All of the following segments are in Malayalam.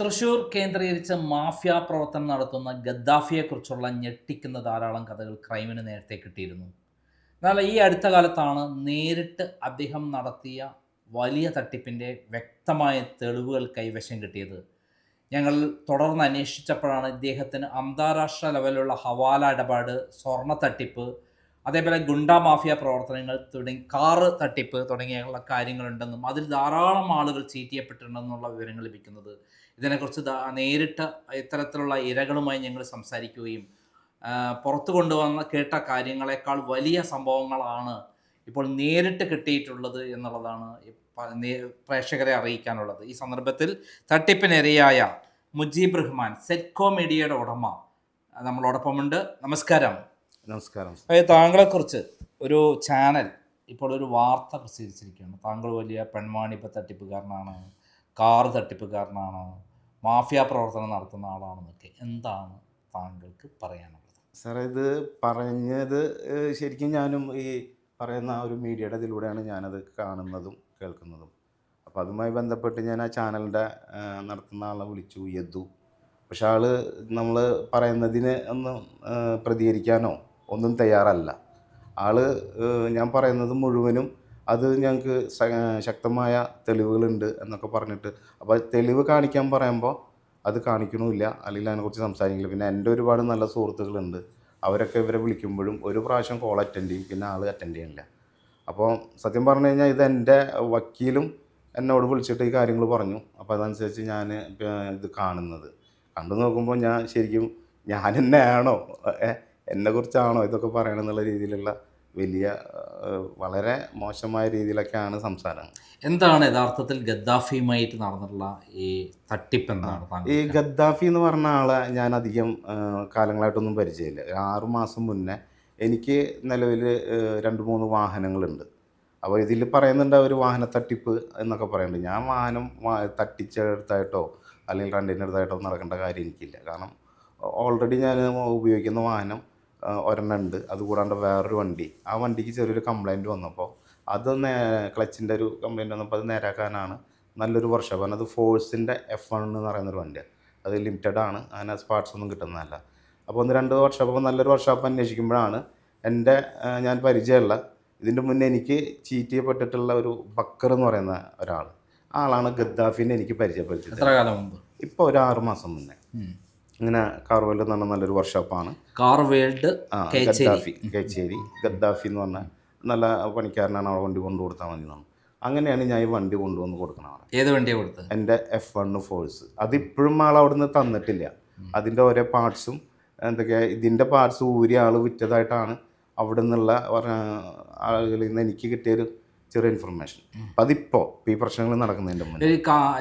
തൃശൂർ കേന്ദ്രീകരിച്ച് മാഫിയ പ്രവർത്തനം നടത്തുന്ന ഗദ്ദാഫിയെക്കുറിച്ചുള്ള ഞെട്ടിക്കുന്ന ധാരാളം കഥകൾ ക്രൈമിന് നേരത്തെ കിട്ടിയിരുന്നു. എന്നാൽ ഈ അടുത്ത കാലത്താണ് നേരിട്ട് അദ്ദേഹം നടത്തിയ വലിയ തട്ടിപ്പിന്റെ വ്യക്തമായ തെളിവുകൾ കൈവശം കിട്ടിയത്. ഞങ്ങൾ തുടർന്ന് അന്വേഷിച്ചപ്പോഴാണ് ഇദ്ദേഹത്തിന് അന്താരാഷ്ട്ര ലെവലിലുള്ള ഹവാല ഇടപാട് സ്വർണ തട്ടിപ്പ് അതേപോലെ ഗുണ്ട മാഫിയ പ്രവർത്തനങ്ങൾ തുടങ്ങി കാറ് തട്ടിപ്പ് തുടങ്ങിയുള്ള കാര്യങ്ങളുണ്ടെന്നും അതിൽ ധാരാളം ആളുകൾ ചീറ്റിയപ്പെട്ടിട്ടുണ്ടെന്നുള്ള വിവരങ്ങൾ ലഭിക്കുന്നത് ഇതിനെക്കുറിച്ച് നേരിട്ട് ഇത്തരത്തിലുള്ള ഇരകളുമായി ഞങ്ങൾ സംസാരിക്കുകയും പുറത്തു കൊണ്ടുവന്ന കേട്ട കാര്യങ്ങളെക്കാൾ വലിയ സംഭവങ്ങളാണ് ഇപ്പോൾ നേരിട്ട് കിട്ടിയിട്ടുള്ളത് എന്നുള്ളതാണ് പ്രേക്ഷകരെ അറിയിക്കാനുള്ളത്. ഈ സന്ദർഭത്തിൽ തട്ടിപ്പിനിരയായ മുജീബ് റഹ്മാൻ സെറ്റ്കോ മീഡിയയുടെ ഉടമ നമ്മളോടൊപ്പമുണ്ട്. നമസ്കാരം. നമസ്കാരം. അതായത് താങ്കളെക്കുറിച്ച് ഒരു ചാനൽ ഇപ്പോൾ ഒരു വാർത്ത പ്രസിദ്ധീകരിച്ചിരിക്കുകയാണ്. താങ്കൾ വലിയ പെൺവാണിപ്പ തട്ടിപ്പുകാരനാണ് കാറ് തട്ടിപ്പുകാരനാണ് മാഫിയ പ്രവർത്തനം നടത്തുന്ന ആളാണെന്നൊക്കെ എന്താണ് താങ്കൾക്ക് പറയാനുള്ളത്? സാറേ ഇത് പറഞ്ഞത് ശരിക്കും ഞാനും ഈ പറയുന്ന ഒരു മീഡിയയുടെ ഇതിലൂടെയാണ് ഞാനത് കാണുന്നതും കേൾക്കുന്നതും. അപ്പോൾ അതുമായി ബന്ധപ്പെട്ട് ഞാൻ ആ ചാനലിന്റെ നടത്തുന്ന ആളെ വിളിച്ചു യദു. പക്ഷെ ആൾ നമ്മൾ പറയുന്നതിന് ഒന്നും പ്രതികരിക്കാനോ ഒന്നും തയ്യാറല്ല. ആൾ ഞാൻ പറയുന്നത് മുഴുവനും അത് ഞങ്ങൾക്ക് ശക്തമായ തെളിവുകളുണ്ട് എന്നൊക്കെ പറഞ്ഞിട്ട്. അപ്പോൾ തെളിവ് കാണിക്കാൻ പറയുമ്പോൾ അത് കാണിക്കണമില്ല അല്ലെങ്കിൽ അതിനെക്കുറിച്ച് സംസാരിക്കില്ല. പിന്നെ എന്റെ ഒരുപാട് നല്ല സുഹൃത്തുക്കളുണ്ട്. അവരൊക്കെ ഇവരെ വിളിക്കുമ്പോഴും ഒരു പ്രാവശ്യം കോൾ അറ്റൻഡ് ചെയ്യും. പിന്നെ ആൾ അറ്റൻഡ് ചെയ്യണില്ല. അപ്പോൾ സത്യം പറഞ്ഞു കഴിഞ്ഞാൽ ഇത് എന്റെ വക്കീലും എന്നോട് വിളിച്ചിട്ട് ഈ കാര്യങ്ങൾ പറഞ്ഞു. അപ്പോൾ അതനുസരിച്ച് ഞാൻ ഇത് കാണുന്നത്. കണ്ടു നോക്കുമ്പോൾ ഞാൻ ശരിക്കും ഞാൻ തന്നെയാണോ ആണോ എന്നെക്കുറിച്ചാണോ ഇതൊക്കെ പറയണമെന്നുള്ള രീതിയിലുള്ള വലിയ വളരെ മോശമായ രീതിയിലൊക്കെയാണ് സംസാരം എന്താണ് യഥാർത്ഥത്തിൽ ഗദ്ദാഫിയുമായിട്ട് നടന്നിട്ടുള്ള ഈ തട്ടിപ്പ് എന്താണ് ഈ ഗദ്ദാഫി എന്ന് പറഞ്ഞ ആളെ ഞാൻ അധികം കാലങ്ങളായിട്ടൊന്നും പരിചയമില്ല. ആറു മാസം മുന്നേ എനിക്ക് നിലവിൽ രണ്ട് മൂന്ന് വാഹനങ്ങളുണ്ട്. അപ്പോൾ ഇതിൽ പറയുന്നുണ്ട് അവർ വാഹന തട്ടിപ്പ് എന്നൊക്കെ പറയുന്നുണ്ട്. ഞാൻ വാഹനം തട്ടിച്ചെടുത്തായിട്ടോ അല്ലെങ്കിൽ റെന്റിനെടുത്തായിട്ടോ നടക്കേണ്ട കാര്യം എനിക്കില്ല. കാരണം ഓൾറെഡി ഞാൻ ഉപയോഗിക്കുന്ന വാഹനം ഒരെണ്ണം ഉണ്ട് അതുകൂടാണ്ട് വേറൊരു വണ്ടി. ആ വണ്ടിക്ക് ചെറിയൊരു കംപ്ലൈന്റ് വന്നപ്പോൾ അത് നേ ക്ലച്ചിന്റെ ഒരു കംപ്ലൈന്റ് വന്നപ്പോൾ അത് നേരാക്കാനാണ് നല്ലൊരു വർഷം അത് ഫോഴ്സിന്റെ എഫ് വൺ എന്ന് പറയുന്നൊരു വണ്ടിയാണ് അത് ലിമിറ്റഡ് ആണ്. അങ്ങനെ സ്പാർട്സ് ഒന്നും കിട്ടുന്നതല്ല. അപ്പോൾ ഒന്ന് രണ്ട് വർഷം അപ്പോൾ നല്ലൊരു വർഷോപ്പ് അന്വേഷിക്കുമ്പോഴാണ് എന്റെ ഞാൻ പരിചയമുള്ള ഇതിന്റെ മുന്നേ എനിക്ക് ചീറ്റ് ചെയ്യപ്പെട്ടിട്ടുള്ള ഒരു ബക്കർ എന്ന് പറയുന്ന ഒരാൾ ആ ആളാണ് ഗദ്ദാഫിനെ എനിക്ക് പരിചയപ്പെടുത്തിയത്. ഇപ്പോൾ ഒരു ആറ് മാസം മുന്നേ. ഇങ്ങനെ കാർവെൽ എന്ന് പറഞ്ഞ നല്ലൊരു വർഷോപ്പാണ് car world Gaddafi. Kecheri. Gaddafi എന്ന് പറഞ്ഞ നല്ല പണിക്കാരനാണ് അവിടെ വണ്ടി കൊണ്ടു കൊടുത്താൽ മതി എന്നാണ്. അങ്ങനെയാണ് ഞാൻ ഈ വണ്ടി കൊണ്ടുവന്ന് കൊടുക്കണം ഏത് വണ്ടിയാണ് കൊടുത്തത്? എന്റെ എഫ് വൺ ഫോഴ്സ് അതിപ്പോഴും ആൾ അവിടുന്ന് തന്നിട്ടില്ല. അതിന്റെ ഓരോ പാർട്സും എന്തൊക്കെയാ ഇതിന്റെ പാർട്സ് ഊരി ആൾ വിറ്റതായിട്ടാണ് അവിടെ നിന്നുള്ള ആളുകളിൽ നിന്ന് എനിക്ക് കിട്ടിയൊരു ചെറിയ ഇൻഫർമേഷൻ അപ്പം അതിപ്പോൾ ഈ പ്രശ്നങ്ങൾ നടക്കുന്നതിന്റെ മുന്നേ.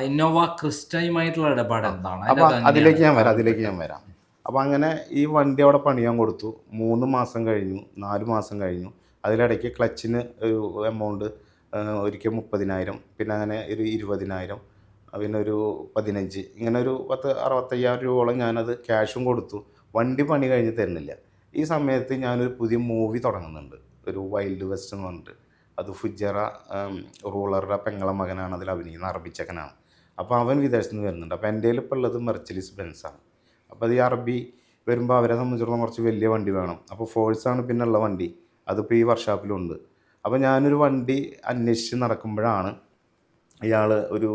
ഇന്നോവ ക്രിസ്റ്റയുമായിട്ടുള്ള ഇടപാട് എന്താണ്? അതിലേക്ക് ഞാൻ വരാം അതിലേക്ക് ഞാൻ വരാം. അപ്പോൾ അങ്ങനെ ഈ വണ്ടി അവിടെ പണിയാൻ കൊടുത്തു. മൂന്ന് മാസം കഴിഞ്ഞു നാല് മാസം കഴിഞ്ഞു. അതിലിടയ്ക്ക് ക്ലച്ചിന് ഒരു എമൗണ്ട് ഒരിക്കൽ മുപ്പതിനായിരം പിന്നെ അങ്ങനെ ഒരു ഇരുപതിനായിരം പിന്നെ ഒരു പതിനഞ്ച് ഇങ്ങനെ ഒരു പത്ത് അറുപത്തയ്യായിരം രൂപയോളം ഞാനത് ക്യാഷും കൊടുത്തു. വണ്ടി പണി കഴിഞ്ഞ് തരുന്നില്ല. ഈ സമയത്ത് ഞാനൊരു പുതിയ മൂവി തുടങ്ങുന്നുണ്ട്. ഒരു വൈൽഡ് വെസ്റ്റ് എന്ന് പറഞ്ഞിട്ട്. അത് ഫുജറ റൂളറുടെ പെങ്ങളെ മകനാണ് അതിൽ അഭിനയിക്കുന്നത് അറബിച്ചക്കനാണ്. അപ്പോൾ അവൻ വിദേശത്ത് നിന്ന് വരുന്നുണ്ട്. അപ്പോൾ എന്റെ ഇപ്പോൾ ഉള്ളത് മെർച്ചലിസ് ബെൻസാണ് അപ്പോൾ അത് ഈ അറബി വരുമ്പോൾ അവരെ സംബന്ധിച്ചിടത്തോളം കുറച്ച് വലിയ വണ്ടി വേണം. അപ്പോൾ ഫോഴ്സാണ് പിന്നെ ഉള്ള വണ്ടി. അതിപ്പോൾ ഈ വർക്ക്ഷോപ്പിലുണ്ട് അപ്പോൾ ഞാനൊരു വണ്ടി അന്വേഷിച്ച് നടക്കുമ്പോഴാണ് ഇയാൾ ഒരു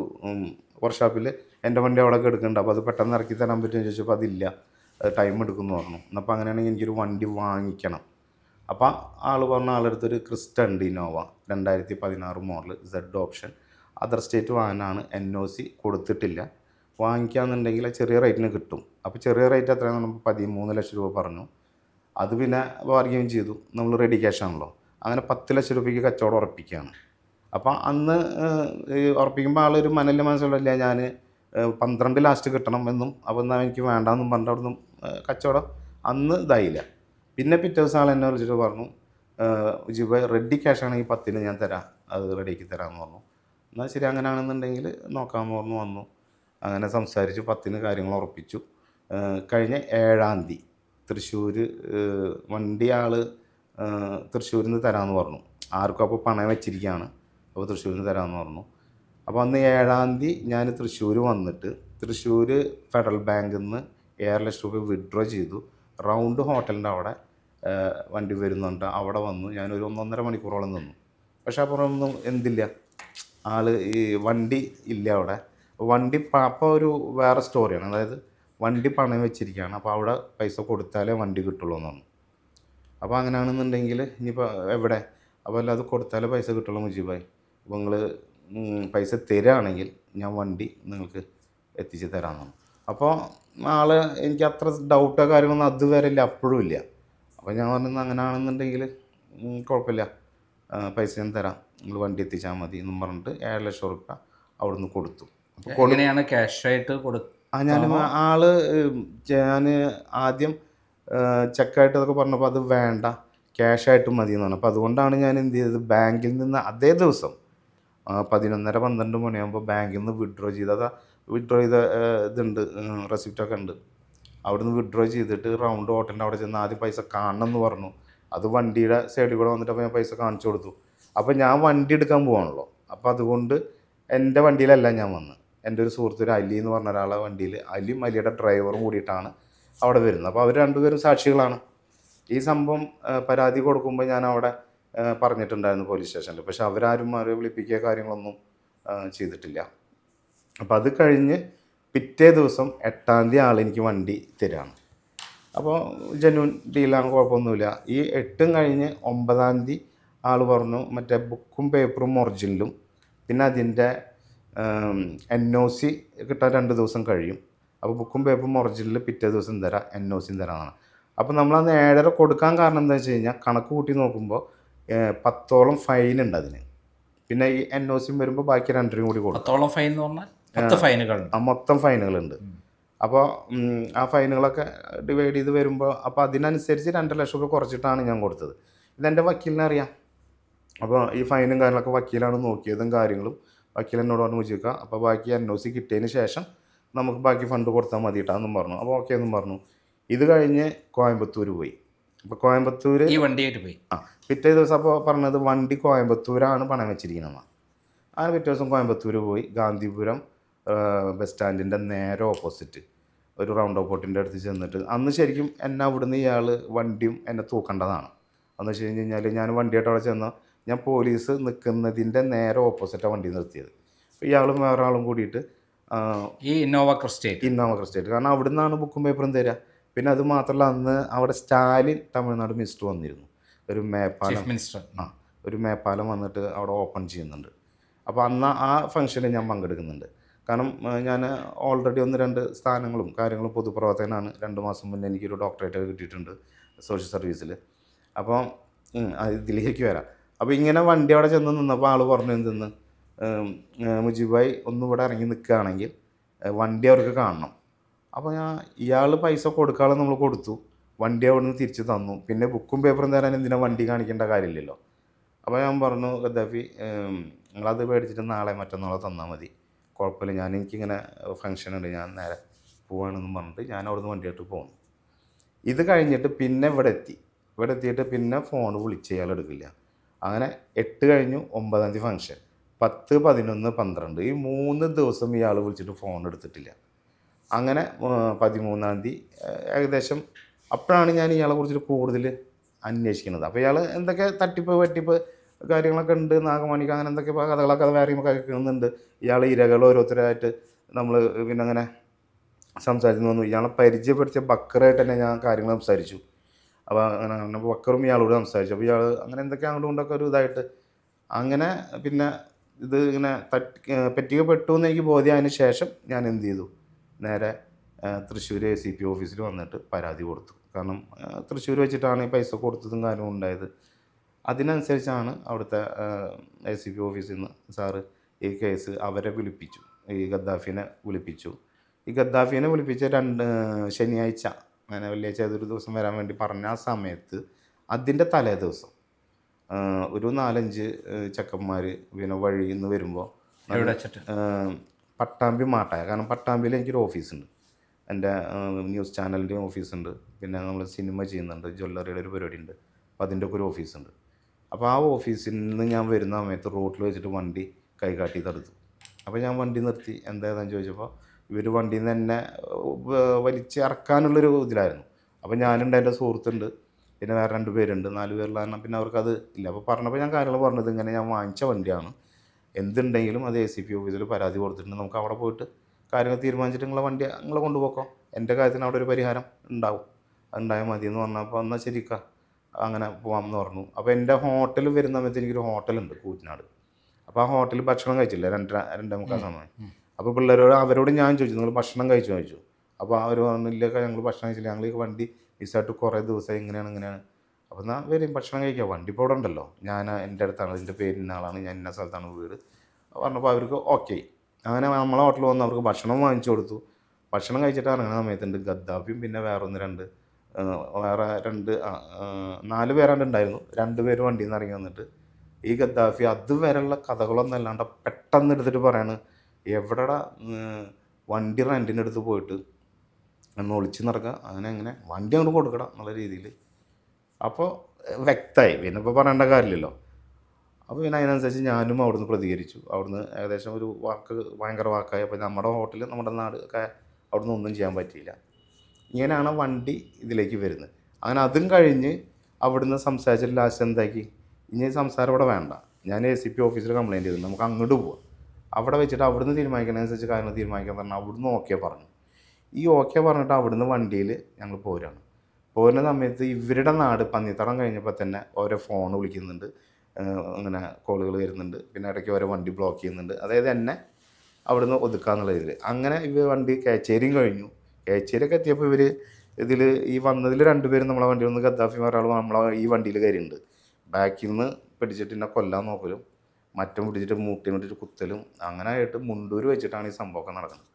വർക്ക്ഷോപ്പിൽ എന്റെ വണ്ടി അവിടെ എടുക്കുന്നുണ്ട്. അപ്പോൾ അത് പെട്ടെന്ന് ഇറക്കി തരാൻ പറ്റുമെന്ന് ചോദിച്ചപ്പോൾ അതില്ല. ടൈം എടുക്കുമെന്ന് പറഞ്ഞു. എന്നപ്പോൾ അങ്ങനെയാണെങ്കിൽ എനിക്കൊരു വണ്ടി വാങ്ങിക്കണം. അപ്പോൾ ആൾ പറഞ്ഞ ആളെടുത്തൊരു ക്രിസ്റ്റ ഇന്നോവ രണ്ടായിരത്തി പതിനാറ് model Z option other state വാഹനമാണ് എൻ ഒ സി കൊടുത്തിട്ടില്ല. വാങ്ങിക്കാന്നുണ്ടെങ്കിൽ ചെറിയ റേറ്റിന് കിട്ടും. അപ്പോൾ ചെറിയ റേറ്റ് എത്രയാണെന്ന് നമ്മൾ പതിമൂന്ന് ലക്ഷം രൂപ പറഞ്ഞു. അത് പിന്നെ ബാർഗെയിൻ ചെയ്തു. നമ്മൾ റെഡി ക്യാഷ് ആണല്ലോ. അങ്ങനെ പത്ത് ലക്ഷം രൂപയ്ക്ക് കച്ചവടം ഉറപ്പിക്കുകയാണ്. അപ്പോൾ അന്ന് ഉറപ്പിക്കുമ്പോൾ ആളൊരു മനല്ല മനസ്സിലില്ല ഞാൻ പന്ത്രണ്ട് ലാസ്റ്റ് കിട്ടണം എന്നും. അപ്പോൾ എന്നാൽ എനിക്ക് വേണ്ടാന്നും പറഞ്ഞിട്ട് കച്ചവടം അന്ന് ഇതായില്ല. പിന്നെ പിറ്റേ ദിവസം ആൾ എന്നെ വിളിച്ചിട്ട് പറഞ്ഞു ജിബ റെഡി ക്യാഷ് ആണെങ്കിൽ പത്തിന് ഞാൻ തരാം അത് റെഡിയാക്കി തരാമെന്ന് പറഞ്ഞു. എന്നാൽ ശരി അങ്ങനെയാണെന്നുണ്ടെങ്കിൽ നോക്കാമെന്ന് പറഞ്ഞു വന്നു. അങ്ങനെ സംസാരിച്ചു പത്തിന് കാര്യങ്ങൾ ഉറപ്പിച്ചു. കഴിഞ്ഞ ഏഴാം തീയതി തൃശ്ശൂർ വണ്ടി ആൾ തൃശ്ശൂരിൽ നിന്ന് തരാമെന്ന് പറഞ്ഞു. ആർക്കും അപ്പോൾ പണയം വെച്ചിരിക്കുകയാണ് അപ്പോൾ തൃശ്ശൂരിൽ നിന്ന് തരാമെന്ന് പറഞ്ഞു. അപ്പോൾ അന്ന് ഏഴാം തീയതി ഞാൻ തൃശ്ശൂർ വന്നിട്ട് തൃശ്ശൂർ ഫെഡറൽ ബാങ്കിൽ നിന്ന് ഏഴര ലക്ഷം രൂപ വിഡ്രോ ചെയ്തു. റൗണ്ട് ഹോട്ടലിന്റെ അവിടെ വണ്ടി വരുന്നുണ്ട്. അവിടെ വന്നു. ഞാനൊരു ഒന്നൊന്നര മണിക്കൂറോളം നിന്നു. പക്ഷെ അപ്പുറം ഒന്നും എന്തില്ല. ആൾ ഈ വണ്ടി ഇല്ല അവിടെ. വണ്ടി അപ്പോൾ ഒരു വേറെ സ്റ്റോറിയാണ് അതായത് വണ്ടി പണയം വെച്ചിരിക്കുകയാണ്. അപ്പോൾ അവിടെ പൈസ കൊടുത്താലേ വണ്ടി കിട്ടുള്ളൂ എന്നു പറഞ്ഞു അപ്പോൾ അങ്ങനെയാണെന്നുണ്ടെങ്കിൽ ഇനിയിപ്പോൾ എവിടെ? അപ്പോൾ അല്ലാതെ കൊടുത്താലേ പൈസ കിട്ടുള്ളൂ മുജീബായി. അപ്പോൾ നിങ്ങൾ പൈസ തരാണെങ്കിൽ ഞാൻ വണ്ടി നിങ്ങൾക്ക് എത്തിച്ച് തരാമെന്നാണ്. അപ്പോൾ ആൾ എനിക്ക് അത്ര ഡൗട്ടോ കാര്യങ്ങളൊന്നും അതുവരെ ഇല്ല അപ്പോഴും ഇല്ല. അപ്പോൾ ഞാൻ പറഞ്ഞത് അങ്ങനെയാണെന്നുണ്ടെങ്കിൽ ആണെന്നുണ്ടെങ്കിൽ കുഴപ്പമില്ല. പൈസ ഞാൻ തരാം. നിങ്ങൾ വണ്ടി എത്തിച്ചാൽ മതി എന്നും പറഞ്ഞിട്ട് ഏഴ് ലക്ഷം റുപ്യ അവിടുന്ന് കൊടുത്തു. എങ്ങനെയാണ് ക്യാഷ് ആയിട്ട് കൊടു ആ ഞാൻ ആൾ ഞാൻ ആദ്യം ചെക്കായിട്ട് അതൊക്കെ പറഞ്ഞപ്പോൾ അത് വേണ്ട ക്യാഷ് ആയിട്ട് മതി എന്ന് പറഞ്ഞു. അപ്പോൾ അതുകൊണ്ടാണ് ഞാൻ എന്ത് ചെയ്തത്? ബാങ്കിൽ നിന്ന് അതേ ദിവസം പതിനൊന്നര പന്ത്രണ്ട് മണിയാകുമ്പോൾ ബാങ്കിൽ നിന്ന് വിഡ്രോ ചെയ്ത് അതാ വിഡ്രോ ചെയ്ത ഇതുണ്ട് റെസിപ്റ്റൊക്കെ ഉണ്ട്. അവിടുന്ന് വിഡ്രോ ചെയ്തിട്ട് റൗണ്ട് ഹോട്ടലിന്റെ അവിടെ ചെന്ന് ആദ്യം പൈസ കാണണം എന്ന് പറഞ്ഞു. അത് വണ്ടിയുടെ സൈഡിൽ കൂടെ വന്നിട്ട് അപ്പോൾ ഞാൻ പൈസ കാണിച്ചു കൊടുത്തു. അപ്പോൾ ഞാൻ വണ്ടി എടുക്കാൻ പോവാണല്ലോ. അപ്പോൾ അതുകൊണ്ട് എന്റെ വണ്ടിയിലല്ല ഞാൻ വന്ന്. എന്റെ ഒരു സുഹൃത്ത് ഒരു അലി എന്ന് പറഞ്ഞ ഒരാളെ വണ്ടിയിൽ അലിയും അലിയുടെ ഡ്രൈവറും കൂടിയിട്ടാണ് അവിടെ വരുന്നത്. അപ്പോൾ അവർ രണ്ടുപേരും സാക്ഷികളാണ്. ഈ സംഭവം പരാതി കൊടുക്കുമ്പോൾ ഞാൻ അവിടെ പറഞ്ഞിട്ടുണ്ടായിരുന്നു പോലീസ് സ്റ്റേഷനിൽ പക്ഷെ അവരാരും അവരെ വിളിപ്പിക്കുക കാര്യങ്ങളൊന്നും ചെയ്തിട്ടില്ല. അപ്പോൾ അത് കഴിഞ്ഞ് പിറ്റേ ദിവസം എട്ടാം തീയതി ആൾ എനിക്ക് വണ്ടി തരാണ്. അപ്പോൾ ജെന്യൂൻ ഡീലാണ് കുഴപ്പമൊന്നുമില്ല. ഈ എട്ടും കഴിഞ്ഞ് ഒമ്പതാം തീയതി ആൾ പറഞ്ഞു മറ്റേ ബുക്കും പേപ്പറും ഒറിജിനലും പിന്നെ അതിന്റെ എൻ ഒ സി കിട്ടാൻ രണ്ട് ദിവസം കഴിയും. അപ്പോൾ ബുക്കും പേപ്പറും ഒറിജിനൽ പിറ്റേ ദിവസം തരാം എൻ ഒ സിയും തരാമെന്നാണ് അപ്പോൾ നമ്മൾ അന്ന് ഏഴര കൊടുക്കാൻ കാരണം എന്താ വെച്ച് കഴിഞ്ഞാൽ കണക്ക് കൂട്ടി നോക്കുമ്പോൾ പത്തോളം ഫൈൻ ഉണ്ട് അതിന്. പിന്നെ ഈ എൻ ഒ സിയും വരുമ്പോൾ ബാക്കി രണ്ടരയും കൂടി കൊടുക്കും. പത്തോളം ഫൈൻ എന്ന് പറഞ്ഞാൽ? മൊത്തം ഫൈനുകളുണ്ട്. അപ്പോൾ ആ ഫൈനുകളൊക്കെ ഡിവൈഡ് ചെയ്ത് വരുമ്പോൾ അപ്പോൾ അതിനനുസരിച്ച് രണ്ടര ലക്ഷം രൂപ കുറച്ചിട്ടാണ് ഞാൻ കൊടുത്തത്. ഇതെന്റെ വക്കീലിനെ അറിയാം. അപ്പോൾ ഈ ഫൈനും കാര്യങ്ങളൊക്കെ വക്കീലാണ് നോക്കിയതും കാര്യങ്ങളും. വക്കീൽ എന്നോട് പറഞ്ഞു വിളിച്ചേക്കുക അപ്പോൾ ബാക്കി എൻ ഒ സി കിട്ടിയതിന് ശേഷം നമുക്ക് ബാക്കി ഫണ്ട് കൊടുത്താൽ മതിയിട്ടാന്നും പറഞ്ഞു. അപ്പോൾ ഓക്കെ എന്നും പറഞ്ഞു. ഇത് കഴിഞ്ഞ് കോയമ്പത്തൂർ പോയി. അപ്പോൾ കോയമ്പത്തൂർ ഈ വണ്ടിയായിട്ട് പോയി. ആ പിറ്റേ ദിവസം അപ്പോൾ പറഞ്ഞത് വണ്ടി കോയമ്പത്തൂരാണ് പണം വെച്ചിരിക്കുന്നത് അങ്ങനെ പിറ്റേ ദിവസം കോയമ്പത്തൂർ പോയി. ഗാന്ധിപുരം ബസ് സ്റ്റാൻഡിന്റെ നേരെ ഓപ്പോസിറ്റ്. ഒരു റൗണ്ട് ഓപ്പോട്ടിന്റെ അടുത്ത് ചെന്നിട്ട് അന്ന് ശരിക്കും എന്നെ അവിടുന്ന് ഇയാൾ വണ്ടിയും എന്നെ തൂക്കേണ്ടതാണ്. അന്ന് വെച്ച് കഴിഞ്ഞ് കഴിഞ്ഞാൽ ഞാൻ വണ്ടിയായിട്ട് അവിടെ ചെന്ന ഞാൻ പോലീസ് നിൽക്കുന്നതിന്റെ നേരെ ഓപ്പോസിറ്റാണ് വണ്ടി നിർത്തിയത്. അപ്പോൾ ഇയാളും വേറെ ആളും കൂടിയിട്ട് ഈ ഇന്നോവ ക്രിസ്റ്റേറ്റ്. ഇന്നോവ ക്രിസ്റ്റേറ്റ്. കാരണം അവിടെ നിന്നാണ് ബുക്കും പേപ്പറും തരിക പിന്നെ അത് മാത്രമല്ല അന്ന് അവിടെ സ്റ്റാലിൻ തമിഴ്നാട് മിനിസ്റ്റർ വന്നിരുന്നു. ഒരു മേപ്പാലം. മിനിസ്റ്റർ. ആ ഒരു മേപ്പാലം വന്നിട്ട് അവിടെ ഓപ്പൺ ചെയ്യുന്നുണ്ട്. അപ്പോൾ അന്ന് ആ ഫംഗ്ഷനിൽ ഞാൻ പങ്കെടുക്കുന്നുണ്ട്. കാരണം ഞാൻ ഓൾറെഡി ഒന്ന് രണ്ട് സ്ഥാനങ്ങളും കാര്യങ്ങളും പൊതുപ്രവർത്തകനാണ്. രണ്ട് മാസം മുന്നേ എനിക്കൊരു ഡോക്ടറേറ്റ് കിട്ടിയിട്ടുണ്ട് സോഷ്യൽ സർവീസിൽ അപ്പോൾ ഇതിലേക്ക് വരാം. അപ്പോൾ ഇങ്ങനെ വണ്ടി അവിടെ ചെന്ന് നിന്നപ്പോൾ ആൾ പറഞ്ഞു എന്തെന്ന്? മുജീബായി ഒന്നും ഇവിടെ ഇറങ്ങി നിൽക്കുകയാണെങ്കിൽ വണ്ടി അവർക്ക് കാണണം. അപ്പോൾ ഞാൻ ഇയാൾ പൈസ കൊടുക്കാതെ നമ്മൾ കൊടുത്തു. വണ്ടി അവിടെ നിന്ന് തിരിച്ച് തന്നു. പിന്നെ ബുക്കും പേപ്പറും തരാൻ എന്തിനാ വണ്ടി കാണിക്കേണ്ട കാര്യമില്ലല്ലോ? അപ്പോൾ ഞാൻ പറഞ്ഞു ഗദ്ദാഫി നിങ്ങളത് മേടിച്ചിട്ട് നാളെ മറ്റന്നാളെ തന്നാൽ മതി. കുഴപ്പമില്ല. ഞാൻ എനിക്കിങ്ങനെ ഫങ്ഷൻ ഉണ്ട്. ഞാൻ നേരെ പോവാണെന്ന് പറഞ്ഞിട്ട് ഞാൻ അവിടുന്ന് വണ്ടിയായിട്ട് പോകുന്നു ഇത് കഴിഞ്ഞിട്ട് പിന്നെ ഇവിടെ എത്തി. ഇവിടെ എത്തിയിട്ട് പിന്നെ ഫോൺ വിളിച്ച് ഇയാൾ എടുക്കില്ല. അങ്ങനെ എട്ട് കഴിഞ്ഞു ഒമ്പതാം തീയതി ഫംഗ്ഷൻ പത്ത് പതിനൊന്ന് പന്ത്രണ്ട്. ഈ മൂന്ന് ദിവസം ഇയാൾ വിളിച്ചിട്ട് ഫോൺ എടുത്തിട്ടില്ല. അങ്ങനെ പതിമൂന്നാം തീയതി ഏകദേശം അപ്പോഴാണ് ഞാൻ ഇയാളെ കുറിച്ചിട്ട് കൂടുതൽ അന്വേഷിക്കുന്നത്. അപ്പോൾ ഇയാൾ എന്തൊക്കെ തട്ടിപ്പ് വെട്ടിപ്പ് കാര്യങ്ങളൊക്കെ ഉണ്ട്. നാഗമണിക്ക് അങ്ങനെ എന്തൊക്കെ കഥകളൊക്കെ വേറെയും കേൾക്കുന്നുണ്ട്. ഇയാൾ ഇരകൾ ഓരോരുത്തരായിട്ട് നമ്മൾ പിന്നെ അങ്ങനെ സംസാരിച്ചു വന്നു ഇയാളെ പരിചയപ്പെടുത്തിയ ബക്കറായിട്ട് തന്നെ ഞാൻ കാര്യങ്ങൾ സംസാരിച്ചു. അപ്പോൾ അങ്ങനെ അങ്ങനെ ബക്കറും ഇയാളോട് സംസാരിച്ചു. അപ്പോൾ ഇയാൾ അങ്ങനെ എന്തൊക്കെ അങ്ങോട്ടും കൊണ്ടൊക്കെ ഒരു ഇതായിട്ട് അങ്ങനെ പിന്നെ ഇത് ഇങ്ങനെ തട്ടി പറ്റിക്കപ്പെട്ടു എന്ന് എനിക്ക് ബോധ്യമായതിനു ശേഷം ഞാൻ എന്ത് ചെയ്തു? നേരെ തൃശ്ശൂർ എ സി പി ഓഫീസിൽ വന്നിട്ട് പരാതി കൊടുത്തു. കാരണം തൃശ്ശൂർ വെച്ചിട്ടാണ് ഈ പൈസ കൊടുത്തതും കാര്യവും ഉണ്ടായത്. അതിനനുസരിച്ചാണ് അവിടുത്തെ ഐ സി പി ഓഫീസിൽ നിന്ന് സാറ് ഈ കേസ് അവരെ വിളിപ്പിച്ചു. ഈ ഗദ്ദാഫിനെ വിളിപ്പിച്ചു. ഈ ഗദ്ദാഫിനെ വിളിപ്പിച്ച രണ്ട് ശനിയാഴ്ച അങ്ങനെ വെള്ളിയാഴ്ച ഏതൊരു ദിവസം വരാൻ വേണ്ടി പറഞ്ഞ ആ സമയത്ത് അതിന്റെ തലേ ദിവസം ഒരു നാലഞ്ച് ചെക്കന്മാർ പിന്നെ വഴി നിന്ന് വരുമ്പോൾ പട്ടാമ്പി മാട്ടായ. കാരണം പട്ടാമ്പിയിൽ എനിക്കൊരു ഓഫീസുണ്ട്. എന്റെ ന്യൂസ് ചാനലിന്റെ ഓഫീസുണ്ട്. പിന്നെ നമ്മൾ സിനിമ ചെയ്യുന്നുണ്ട്. ജ്വല്ലറിയുടെ ഒരു പരിപാടി ഉണ്ട് അപ്പോൾ അതിന്റെ ഒക്കെ ഒരു ഓഫീസുണ്ട്. അപ്പോൾ ആ ഓഫീസിൽ നിന്ന് ഞാൻ വരുന്ന സമയത്ത് റോട്ടിൽ വെച്ചിട്ട് വണ്ടി കൈകാട്ടി തടുത്തു. അപ്പോൾ ഞാൻ വണ്ടി നിർത്തി. എന്താ ഏതാന്ന് ചോദിച്ചപ്പോൾ ഇവർ വണ്ടിയിൽ നിന്ന് തന്നെ വലിച്ച് ഇറക്കാനുള്ളൊരു ഇതിലായിരുന്നു. അപ്പോൾ ഞാനുണ്ട് എന്റെ സുഹൃത്തുണ്ട് പിന്നെ വേറെ രണ്ട് പേരുണ്ട് നാല് പേരുള്ള കാരണം പിന്നെ അവർക്കത് ഇല്ല. അപ്പോൾ പറഞ്ഞപ്പോൾ ഞാൻ കാര്യങ്ങൾ പറഞ്ഞത് ഇങ്ങനെ ഞാൻ വാങ്ങിച്ച വണ്ടിയാണ്. എന്തുണ്ടെങ്കിലും അത് എ സി പി ഓഫീസിൽ പരാതി കൊടുത്തിട്ടുണ്ട്. നമുക്ക് അവിടെ പോയിട്ട് കാര്യങ്ങൾ തീരുമാനിച്ചിട്ട് നിങ്ങളെ വണ്ടി നിങ്ങളെ കൊണ്ടുപോക്കോ. എന്റെ കാര്യത്തിന് അവിടെ ഒരു പരിഹാരം ഉണ്ടാവും. അതുണ്ടായാൽ മതി എന്ന് പറഞ്ഞപ്പോൾ എന്നാൽ ശരിക്കാം? അങ്ങനെ പോകാമെന്ന് പറഞ്ഞു. അപ്പോൾ എന്റെ ഹോട്ടൽ വരുന്ന സമയത്ത് എനിക്കൊരു ഹോട്ടലുണ്ട് കൂറ്റനാട്. അപ്പോൾ ആ ഹോട്ടലിൽ ഭക്ഷണം കഴിച്ചില്ല. രണ്ടര രണ്ടേ മുക്കാൽ സമയം. അപ്പോൾ പിള്ളേരോട് അവരോട് ഞാൻ ചോദിച്ചു നിങ്ങൾ ഭക്ഷണം കഴിച്ചു? ചോദിച്ചു. അപ്പോൾ അവർ പറഞ്ഞില്ല ഞങ്ങൾ ഭക്ഷണം കഴിച്ചില്ല. ഞങ്ങൾ ഈ വണ്ടി മിസ്സായിട്ട് കുറേ ദിവസം ഇങ്ങനെയാണ് ഇങ്ങനെയാണ്. അപ്പോൾ എന്നാൽ വരും ഭക്ഷണം കഴിക്കാം. വണ്ടി ഇപ്പോൾ ഇവിടെ ഉണ്ടല്ലോ. ഞാൻ എന്റെ അടുത്താണ് എന്റെ പേര് ഇന്നാളാണ് ഞാൻ ഇന്ന സ്ഥലത്താണ് വീട്. പറഞ്ഞപ്പോൾ അവർക്ക് ഓക്കെ. അങ്ങനെ നമ്മളെ ഹോട്ടലിൽ വന്ന് അവർക്ക് ഭക്ഷണം വാങ്ങിച്ചു കൊടുത്തു. ഭക്ഷണം കഴിച്ചിട്ട് ഇറങ്ങുന്ന സമയത്തുണ്ട്. ഗദ്ദാഫിയും പിന്നെ വേറൊന്ന് ഒന്ന് രണ്ട് വേറെ രണ്ട് നാല് പേരാണ്ട് ഉണ്ടായിരുന്നു രണ്ട് പേര് വണ്ടിയിൽ നിന്ന് ഇറങ്ങി വന്നിട്ട്. ഈ ഗദ്ദാഫി അതുവരെയുള്ള കഥകളൊന്നും അല്ലാണ്ട് പെട്ടെന്ന് എടുത്തിട്ട് പറയാണ് എവിടെടാ വണ്ടി റെന്റിന്റെ അടുത്ത് പോയിട്ട് ഒന്ന് ഒളിച്ച് നടക്കുക അങ്ങനെ അങ്ങനെ. വണ്ടി അങ്ങോട്ട് കൊടുക്കണം എന്നുള്ള രീതിയിൽ അപ്പോൾ വ്യക്തമായി പിന്നെ ഇപ്പോൾ പറയേണ്ട കാര്യമില്ലല്ലോ. അപ്പോൾ പിന്നെ അതിനനുസരിച്ച് ഞാനും അവിടുന്ന് പ്രതികരിച്ചു. അവിടുന്ന് ഏകദേശം ഒരു വാക്ക് ഭയങ്കര വാക്കായി. അപ്പോൾ നമ്മുടെ ഹോട്ടലിൽ നമ്മുടെ നാട് ഒക്കെ അവിടുന്ന് ഒന്നും ചെയ്യാൻ പറ്റിയില്ല. ഇങ്ങനെയാണ് വണ്ടി ഇതിലേക്ക് വരുന്നത്. അങ്ങനെ അതും കഴിഞ്ഞ് അവിടുന്ന് സംസാരിച്ചിട്ട് ലാസ്റ്റ് എന്താക്കി? ഇനി സംസാരം ഇവിടെ വേണ്ട. ഞാൻ എ സി പി ഓഫീസിൽ കംപ്ലയിന്റ് ചെയ്തു നമുക്ക് അങ്ങോട്ട് പോവാം. അവിടെ വെച്ചിട്ട് അവിടുന്ന് തീരുമാനിക്കുന്നതനുസരിച്ച് കാര്യങ്ങൾ തീരുമാനിക്കാൻ പറഞ്ഞാൽ അവിടുന്ന് ഓക്കെ പറഞ്ഞു. ഈ ഓക്കെ പറഞ്ഞിട്ട് അവിടുന്ന് വണ്ടിയിൽ ഞങ്ങൾ പോരാണ്. പോരുന്ന സമയത്ത് ഇവരുടെ നാട് പന്നിത്തടം കഴിഞ്ഞപ്പോൾ തന്നെ ഓരോ ഫോൺ വിളിക്കുന്നുണ്ട്. അങ്ങനെ കോളുകൾ വരുന്നുണ്ട്. പിന്നെ ഇടയ്ക്ക് ഓരോ വണ്ടി ബ്ലോക്ക് ചെയ്യുന്നുണ്ട്. അതായത് എന്നെ അവിടുന്ന് ഒതുക്കാന്നുള്ള ഇതിൽ അങ്ങനെ ഇവർ വണ്ടി കേച്ചേരിയും കഴിഞ്ഞു. കേച്ചേരിയൊക്കെ എത്തിയപ്പോൾ ഇവർ ഇതിൽ ഈ വന്നതിൽ രണ്ടുപേരും നമ്മളെ വണ്ടിയിൽ നിന്ന് ഗദ്ദാഫി ഒരാൾ നമ്മളെ ഈ വണ്ടിയിൽ കയറിയുണ്ട് ബാക്കിൽ നിന്ന് പിടിച്ചിട്ട് എന്നെ കൊല്ലാൻ നോക്കലും മറ്റും പിടിച്ചിട്ട് മൂട്ടി വേണ്ടിയിട്ട് കുത്തലും അങ്ങനെ ആയിട്ട് മുണ്ടൂർ വെച്ചിട്ടാണ് ഈ സംഭവമൊക്കെ നടക്കുന്നത്.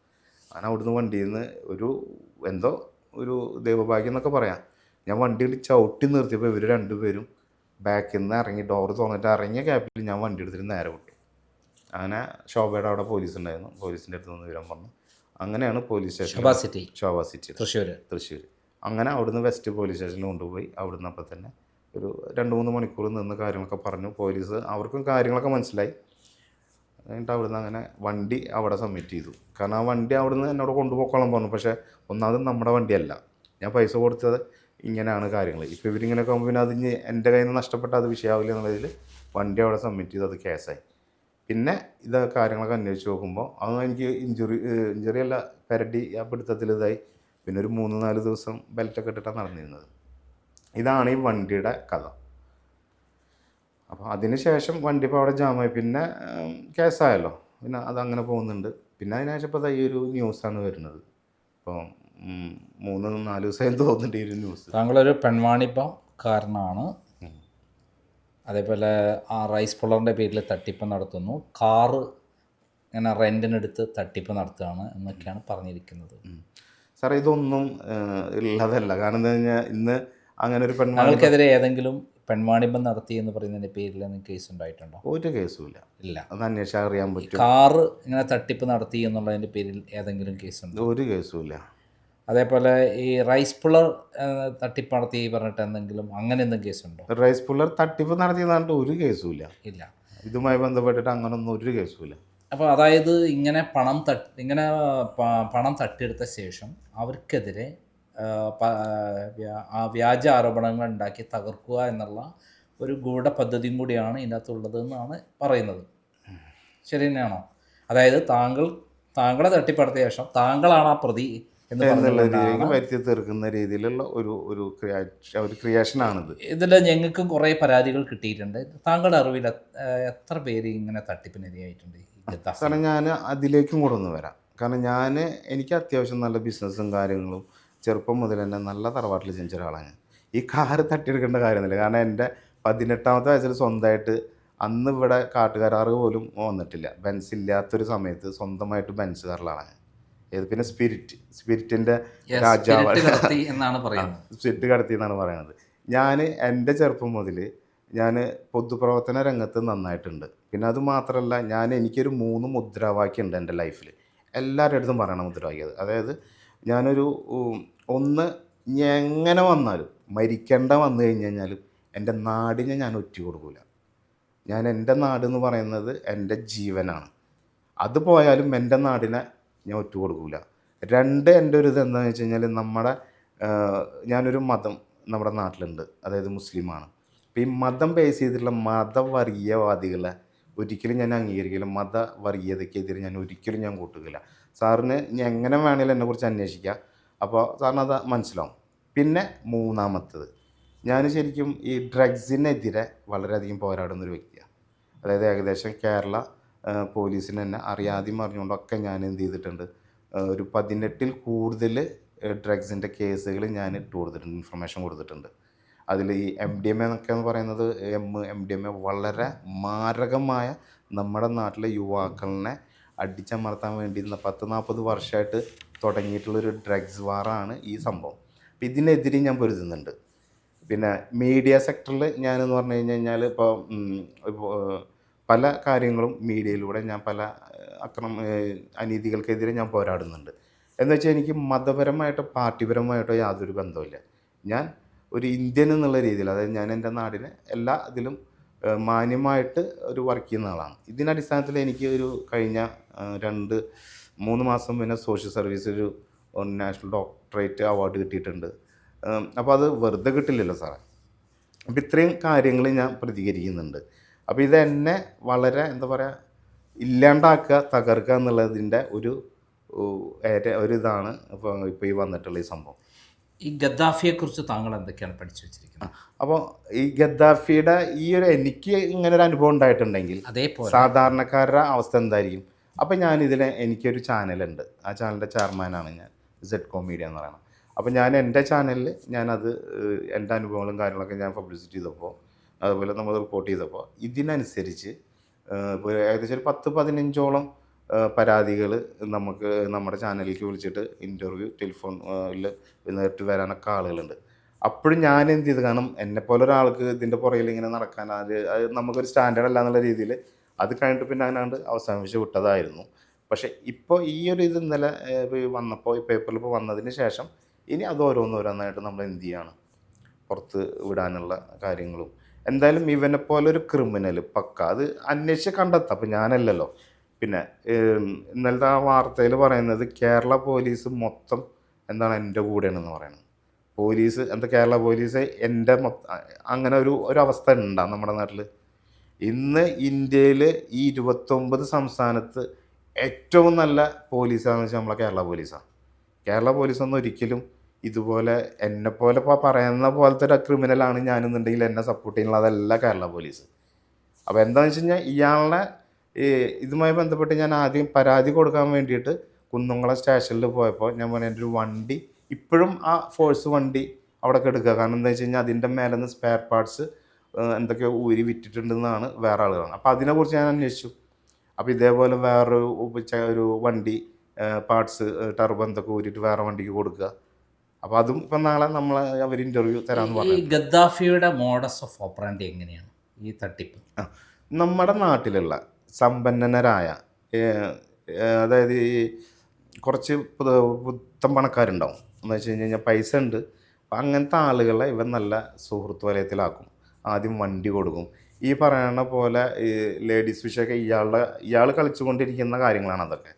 അങ്ങനെ അവിടുന്ന് വണ്ടിയിൽ നിന്ന് ഒരു എന്തോ ഒരു ദൈവഭാഗ്യം എന്നൊക്കെ പറയാം. ഞാൻ വണ്ടിയിൽ ചവിട്ടി നിർത്തിയപ്പോൾ ഇവർ രണ്ടുപേരും ബാക്കിൽ നിന്ന് ഇറങ്ങി ഡോർ തുറന്നിട്ട് ഇറങ്ങിയ ക്യാപ്പിൽ ഞാൻ വണ്ടി എടുത്തിട്ട് നേരെ വിട്ടു. അങ്ങനെ ശോഭയുടെ അവിടെ പോലീസ് ഉണ്ടായിരുന്നു. പോലീസിന്റെ അടുത്ത് നിന്ന് വിവരം പറഞ്ഞു. അങ്ങനെയാണ് police station city Shobha city Thrissur Thrissur അങ്ങനെ അവിടുന്ന് വെസ്റ്റ് പോലീസ് സ്റ്റേഷനിൽ കൊണ്ടുപോയി. അവിടുന്ന് അപ്പം തന്നെ ഒരു രണ്ട് മൂന്ന് മണിക്കൂർ നിന്ന് കാര്യങ്ങളൊക്കെ പറഞ്ഞു. പോലീസ് അവർക്കും കാര്യങ്ങളൊക്കെ മനസ്സിലായി. എന്നിട്ട് അവിടുന്ന് അങ്ങനെ വണ്ടി അവിടെ സബ്മിറ്റ് ചെയ്തു. കാരണം ആ വണ്ടി അവിടുന്ന് എന്നോട് കൊണ്ടുപോയിക്കോളാൻ പറഞ്ഞു. പക്ഷേ ഒന്നാമത് നമ്മുടെ വണ്ടിയല്ല. ഞാൻ പൈസ കൊടുത്തത് ഇങ്ങനെയാണ് കാര്യങ്ങൾ ഇപ്പോൾ ഇവരിങ്ങനെയൊക്കെ ആകുമ്പോൾ പിന്നെ അത് ഇനി എന്റെ കയ്യിൽ നിന്ന് നഷ്ടപ്പെട്ട അത് വിഷയമാവില്ല എന്നുള്ളതിൽ വണ്ടി അവിടെ സബ്മിറ്റ് ചെയ്ത്. അത് കേസായി പിന്നെ ഇത് കാര്യങ്ങളൊക്കെ അന്വേഷിച്ച് നോക്കുമ്പോൾ അത് എനിക്ക് ഇഞ്ചുറി ഇഞ്ചുറി അല്ല പെരട്ടി ആ പിടുത്തത്തിൽ ഇതായി. പിന്നെ ഒരു മൂന്ന് നാല് ദിവസം ബെൽറ്റൊക്കെ ഇട്ടിട്ടാണ് നടന്നിരുന്നത്. ഇതാണ് ഈ വണ്ടിയുടെ കഥ. അപ്പോൾ അതിന് ശേഷം വണ്ടി ഇപ്പോൾ അവിടെ ജാമായി പിന്നെ കേസായല്ലോ. പിന്നെ അതങ്ങനെ പോകുന്നുണ്ട്. പിന്നെ അതിനുശേഷം ഇപ്പോൾ ഈ ഒരു ന്യൂസാണ് വരുന്നത്. ഇപ്പോൾ മൂന്ന് നാല് ദിവസമായി തോന്നുന്നുണ്ട് ഈ ഒരു ന്യൂസ് താങ്കളൊരു പെൺവാണിപ്പക്കാരനാണ് അതേപോലെ ആ റൈസ് പുള്ളറിന്റെ പേരിൽ തട്ടിപ്പ് നടത്തുന്നു. കാറ് ഇങ്ങനെ റെന്റിനെടുത്ത് തട്ടിപ്പ് നടത്തുകയാണ് എന്നൊക്കെയാണ് പറഞ്ഞിരിക്കുന്നത്. സാറേ ഇതൊന്നും ഉള്ളതല്ല കാരണം എന്താ കഴിഞ്ഞാൽ ഇന്ന് അങ്ങനെ ഒരു പെൺമാണിക്കെതിരെ ഏതെങ്കിലും പെൺവാണിഭം നടത്തി എന്ന് പറയുന്നതിന്റെ പേരിൽ എന്തെങ്കിലും കേസ് ഉണ്ടായിട്ടുണ്ടോ? ഒരു കേസും ഇല്ല. അത് അന്വേഷിച്ചാൽ അറിയാൻ പറ്റും. കാറ് ഇങ്ങനെ തട്ടിപ്പ് നടത്തി എന്നുള്ളതിന്റെ പേരിൽ ഏതെങ്കിലും കേസുണ്ടോ ഒരു കേസുമില്ല അതേപോലെ ഈ റൈസ് പുള്ളർ തട്ടിപ്പ് നടത്തി പറഞ്ഞിട്ട് എന്തെങ്കിലും അങ്ങനെ എന്തെങ്കിലും കേസുണ്ടോ? റൈസ് പുള്ളർ തട്ടിപ്പ് നടത്തിയതാണ്ട് ഒരു കേസുമില്ല. ഇല്ല. ഇല്ല ഇതുമായി ബന്ധപ്പെട്ടിട്ട് അങ്ങനൊന്നും ഒരു കേസുമില്ല. അപ്പോൾ അതായത് ഇങ്ങനെ പണം തട്ട് ഇങ്ങനെ പണം തട്ടിയെടുത്ത ശേഷം അവർക്കെതിരെ വ്യാജ ആരോപണങ്ങൾ ഉണ്ടാക്കി തകർക്കുക എന്നുള്ള ഒരു ഗൂഢ പദ്ധതിയും കൂടിയാണ് ഇതിനകത്തുള്ളത് എന്നാണ് പറയുന്നത്. ശരി തന്നെയാണോ? അതായത് താങ്കൾ താങ്കളെ തട്ടിപ്പടുത്ത ശേഷം താങ്കളാണ് ആ പ്രതി എന്നുള്ള രീതിയിലേക്ക് വരുത്തി തീർക്കുന്ന രീതിയിലുള്ള ഒരു ഒരു ഒരു ക്രിയേഷനാണിത്. ഇതിൽ ഞങ്ങൾക്കും കുറേ പരാതികൾ കിട്ടിയിട്ടുണ്ട്. താങ്കളുടെ അറിവിൽ എത്ര പേര് ഇങ്ങനെ തട്ടിപ്പിനിരയായിട്ടുണ്ട്? കാരണം ഞാൻ അതിലേക്കും കൂടെ ഒന്ന് വരാം. കാരണം ഞാൻ എനിക്ക് അത്യാവശ്യം നല്ല ബിസിനസ്സും കാര്യങ്ങളും ചെറുപ്പം മുതൽ തന്നെ നല്ല തറവാട്ടിൽ ജനിച്ച ഒരാളാണ്. ഈ കാറ് തട്ടിയെടുക്കേണ്ട കാര്യമൊന്നുമില്ല. കാരണം എന്റെ പതിനെട്ടാമത്തെ വയസ്സിൽ സ്വന്തമായിട്ട് അന്ന് ഇവിടെ കാട്ടുകാരാറ് പോലും വന്നിട്ടില്ല. ബെൻസ് ഇല്ലാത്തൊരു സമയത്ത് സ്വന്തമായിട്ട് ബെൻസ് ആളാണ് ഏത് പിന്നെ സ്പിരിറ്റ് സ്പിരിറ്റിന്റെ രാജാവ്. രാജാവാണ് എന്നാണ് പറയുന്നത്. സ്പിരിറ്റ് കടത്തി എന്നാണ് പറയുന്നത്. ഞാൻ എന്റെ ചെറുപ്പം മുതൽ ഞാൻ പൊതുപ്രവർത്തന രംഗത്ത് നന്നായിട്ടുണ്ട്. പിന്നെ അത് മാത്രമല്ല ഞാൻ എനിക്കൊരു മൂന്ന് മുദ്രാവാക്യം ഉണ്ട് എന്റെ ലൈഫിൽ എല്ലാവരുടെ അടുത്തും പറയണം മുദ്രാവാക്യം അത്. അതായത് ഞാനൊരു ഒന്ന് ഞാൻ എങ്ങനെ വന്നാലും മരിക്കേണ്ട വന്നു കഴിഞ്ഞ് കഴിഞ്ഞാലും എന്റെ നാടിനെ ഞാൻ ഒറ്റ കൊടുക്കില്ല ഞാൻ എന്റെ നാട് എന്ന് പറയുന്നത് എന്റെ ജീവനാണ്. അത് പോയാലും എന്റെ നാടിനെ ഞാൻ ഒറ്റ കൊടുക്കില്ല രണ്ട് എന്റെ ഒരു ഇത് എന്താണെന്ന് വെച്ച് കഴിഞ്ഞാൽ നമ്മുടെ ഞാനൊരു മതം നമ്മുടെ നാട്ടിലുണ്ട്. അതായത് മുസ്ലിമാണ്. അപ്പോൾ ഈ മതം ബേസ് ചെയ്തിട്ടുള്ള മതവർഗീയവാദികളെ ഒരിക്കലും ഞാൻ അംഗീകരിക്കില്ല. മതവർഗീയതയ്ക്കെതിരെ ഞാൻ ഒരിക്കലും ഞാൻ കൂട്ടുകയില്ല. സാറിന് ഞാൻ എങ്ങനെ വേണമെങ്കിലും എന്നെക്കുറിച്ച് അന്വേഷിക്കുക അപ്പോൾ സാറിന് അത് മനസ്സിലാവും. പിന്നെ മൂന്നാമത്തത് ഞാൻ ശരിക്കും ഈ ഡ്രഗ്സിനെതിരെ വളരെയധികം പോരാടുന്ന ഒരു വ്യക്തിയാണ്. അതായത് ഏകദേശം കേരള പോലീസിന് തന്നെ അറിയാതെയും അറിഞ്ഞുകൊണ്ടൊക്കെ ഞാൻ എന്ത് ചെയ്തിട്ടുണ്ട്. ഒരു പതിനെട്ടിൽ കൂടുതൽ ഡ്രഗ്സിന്റെ കേസുകൾ ഞാൻ ഇട്ട് കൊടുത്തിട്ടുണ്ട് ഇൻഫർമേഷൻ കൊടുത്തിട്ടുണ്ട്. അതിൽ ഈ എം ഡി എം എന്നൊക്കെ എന്ന് പറയുന്നത് M M D M A വളരെ മാരകമായ നമ്മുടെ നാട്ടിലെ യുവാക്കളിനെ അടിച്ചമർത്താൻ വേണ്ടി പത്ത് നാൽപ്പത് വർഷമായിട്ട് തുടങ്ങിയിട്ടുള്ളൊരു ഡ്രഗ്സ് വാറാണ് ഈ സംഭവം. അപ്പം ഇതിനെതിരെ ഞാൻ പൊരുതുന്നുണ്ട്. പിന്നെ മീഡിയ സെക്ടറിൽ ഞാനെന്ന് പറഞ്ഞു കഴിഞ്ഞ് കഴിഞ്ഞാൽ ഇപ്പോൾ ഇപ്പോൾ പല കാര്യങ്ങളും മീഡിയയിലൂടെ ഞാൻ പല അക്രമ അനീതികൾക്കെതിരെ ഞാൻ പോരാടുന്നുണ്ട്. എന്ന് വെച്ചാൽ എനിക്ക് മതപരമായിട്ടോ പാർട്ടിപരമായിട്ടോ യാതൊരു ബന്ധമില്ല ഞാൻ ഒരു ഇന്ത്യൻ എന്നുള്ള രീതിയിൽ അതായത് ഞാൻ എന്റെ നാടിനെ എല്ലാ ഇതിലും മാന്യമായിട്ട് ഒരു വർക്ക് ചെയ്യുന്ന ആളാണ്. ഇതിന്റെ അടിസ്ഥാനത്തിൽ എനിക്ക് ഒരു കഴിഞ്ഞ രണ്ട് മൂന്ന് മാസം പിന്നെ സോഷ്യൽ സർവീസ് ഒരു നാഷണൽ ഡോക്ടറേറ്റ് അവാർഡ് കിട്ടിയിട്ടുണ്ട്. അപ്പോൾ അത് വെറുതെ കിട്ടില്ലല്ലോ സാറേ. അപ്പോൾ ഇത്രയും കാര്യങ്ങൾ ഞാൻ പ്രതികരിക്കുന്നുണ്ട്. അപ്പോൾ ഇത് എന്നെ വളരെ എന്താ പറയുക ഇല്ലാണ്ടാക്കുക തകർക്കുക എന്നുള്ളതിന്റെ ഒരു ഒരു ഇതാണ് ഇപ്പോൾ ഇപ്പോൾ ഈ വന്നിട്ടുള്ള ഈ സംഭവം. ഈ ഗദ്ദാഫിയെക്കുറിച്ച് താങ്കൾ എന്തൊക്കെയാണ് പഠിച്ചു വെച്ചിരിക്കുന്നത്? അപ്പോൾ ഈ ഗദ്ദാഫിയുടെ ഈ ഒരു എനിക്ക് ഇങ്ങനെ ഒരു അനുഭവം ഉണ്ടായിട്ടുണ്ടെങ്കിൽ അതേപോലെ. സാധാരണക്കാരുടെ അവസ്ഥ എന്തായിരിക്കും? അപ്പോൾ അപ്പം ഞാനിതിൽ എനിക്കൊരു ചാനലുണ്ട്. ആ ചാനലിന്റെ ചെയർമാനാണ് ഞാൻ സെഡ് കോമീഡിയ എന്ന് പറയുന്നത്. അപ്പോൾ ഞാൻ എന്റെ ചാനലിൽ ഞാനത് എന്റെ അനുഭവങ്ങളും കാര്യങ്ങളൊക്കെ ഞാൻ പബ്ലിസിറ്റി ചെയ്തപ്പോൾ അതുപോലെ നമ്മൾ റിപ്പോർട്ട് ചെയ്തപ്പോൾ ഇതിനനുസരിച്ച് ഇപ്പോൾ ഏകദേശം ഒരു പത്ത് പതിനഞ്ചോളം പരാതികൾ നമുക്ക് നമ്മുടെ ചാനലിലേക്ക് വിളിച്ചിട്ട് ഇന്റർവ്യൂ ടെലിഫോണിൽ നേരിട്ട് വരാനൊക്കെ ആളുകളുണ്ട്. അപ്പോഴും ഞാൻ എന്ത് ചെയ്ത്? കാരണം എന്നെപ്പോലെ ഒരാൾക്ക് ഇതിന്റെ പുറകിൽ ഇങ്ങനെ നടക്കാൻ അത് നമുക്കൊരു സ്റ്റാൻഡേർഡ് അല്ല എന്നുള്ള രീതിയിൽ അത് കഴിഞ്ഞിട്ട് പിന്നെ അതിനാണ്ട് അവസാനിപ്പിച്ച് വിട്ടതായിരുന്നു. പക്ഷേ ഇപ്പോൾ ഈ ഒരു ഇത് ഇന്നലെ വന്നപ്പോൾ ഈ പേപ്പറിൽ ഇപ്പോൾ വന്നതിന് ശേഷം ഇനി അത് ഓരോന്നോരോന്നായിട്ട് നമ്മൾ എന്ത് ചെയ്യാണ്? പുറത്ത് വിടാനുള്ള കാര്യങ്ങളും എന്തായാലും ഇവനെ പോലെ ഒരു ക്രിമിനൽ പക്ക. അത് അന്വേഷിച്ച് കണ്ടെത്താം. അപ്പം ഞാനല്ലല്ലോ. പിന്നെ ഇന്നലത്തെ ആ വാർത്തയിൽ പറയുന്നത് കേരള പോലീസ് മൊത്തം എന്താണ് എന്റെ കൂടെയാണെന്ന് പറയുന്നത് പോലീസ് എന്താ കേരള പോലീസ് എന്റെ അങ്ങനെ ഒരു ഒരു അവസ്ഥ ഉണ്ടാ നമ്മുടെ നാട്ടിൽ ഇന്ന് ഇന്ത്യയിൽ ഈ ഇരുപത്തൊമ്പത് സംസ്ഥാനത്ത് ഏറ്റവും നല്ല പോലീസാണെന്ന് വെച്ചാൽ നമ്മളെ കേരള പോലീസാണ് കേരള പോലീസൊന്നും ഒരിക്കലും ഇതുപോലെ എന്നെ പോലെ ഇപ്പോൾ പറയുന്ന പോലത്തെ ഒരു ക്രിമിനലാണ് ഞാനെന്നുണ്ടെങ്കിൽ എന്നെ സപ്പോർട്ട് ചെയ്യുന്നതല്ല കേരള പോലീസ് അപ്പോൾ എന്താണെന്ന് വെച്ച് കഴിഞ്ഞാൽ ഇയാളുടെ ഇതുമായി ബന്ധപ്പെട്ട് ഞാൻ ആദ്യം പരാതി കൊടുക്കാൻ വേണ്ടിയിട്ട് കുന്നുംകുളം സ്റ്റേഷനിൽ പോയപ്പോൾ ഞാൻ പറഞ്ഞു എന്റെ ഒരു വണ്ടി ഇപ്പോഴും ആ ഫോഴ്സ് വണ്ടി അവിടെ കെടുക്കുക കാരണം എന്താ വെച്ച് കഴിഞ്ഞാൽ അതിന്റെ മേലെ നിന്ന് സ്പെയർ പാർട്സ് എന്തൊക്കെയോ ഊരി വിറ്റിട്ടുണ്ടെന്നാണ് വേറെ ആളുകൾ അപ്പോൾ അതിനെക്കുറിച്ച് ഞാൻ അന്വേഷിച്ചു. അപ്പോൾ ഇതേപോലെ വേറൊരു ഒരു വണ്ടി പാർട്സ് ടർബ് എന്തൊക്കെ ഊരിയിട്ട് വേറെ വണ്ടിക്ക് കൊടുക്കുക. അപ്പോൾ അതും ഇപ്പം നാളെ നമ്മൾ അവർ ഇന്റർവ്യൂ തരാമെന്ന് ഈ പറഞ്ഞു ഗദ്ദാഫിയുടെ മോഡസ് ഓഫ് ഓപ്പറാൻഡി എങ്ങനെയാണ്? ഈ തട്ടിപ്പ്. നമ്മുടെ നാട്ടിലുള്ള സമ്പന്നരായ അതായത് ഈ കുറച്ച് പുത്തം പണക്കാരുണ്ടാവും. എന്ന് വെച്ച് കഴിഞ്ഞ് കഴിഞ്ഞാൽ പൈസ ഉണ്ട്. അപ്പം അങ്ങനത്തെ ആളുകളെ ഇവൻ നല്ല സുഹൃത്ത് വലയത്തിലാക്കും. ആദ്യം വണ്ടി കൊടുക്കും. ഈ പറയണ പോലെ ഈ ലേഡീസ് ഫിഷൊക്കെ ഇയാളുടെ ഇയാൾ കളിച്ചുകൊണ്ടിരിക്കുന്ന കാര്യങ്ങളാണ് അതൊക്കെ.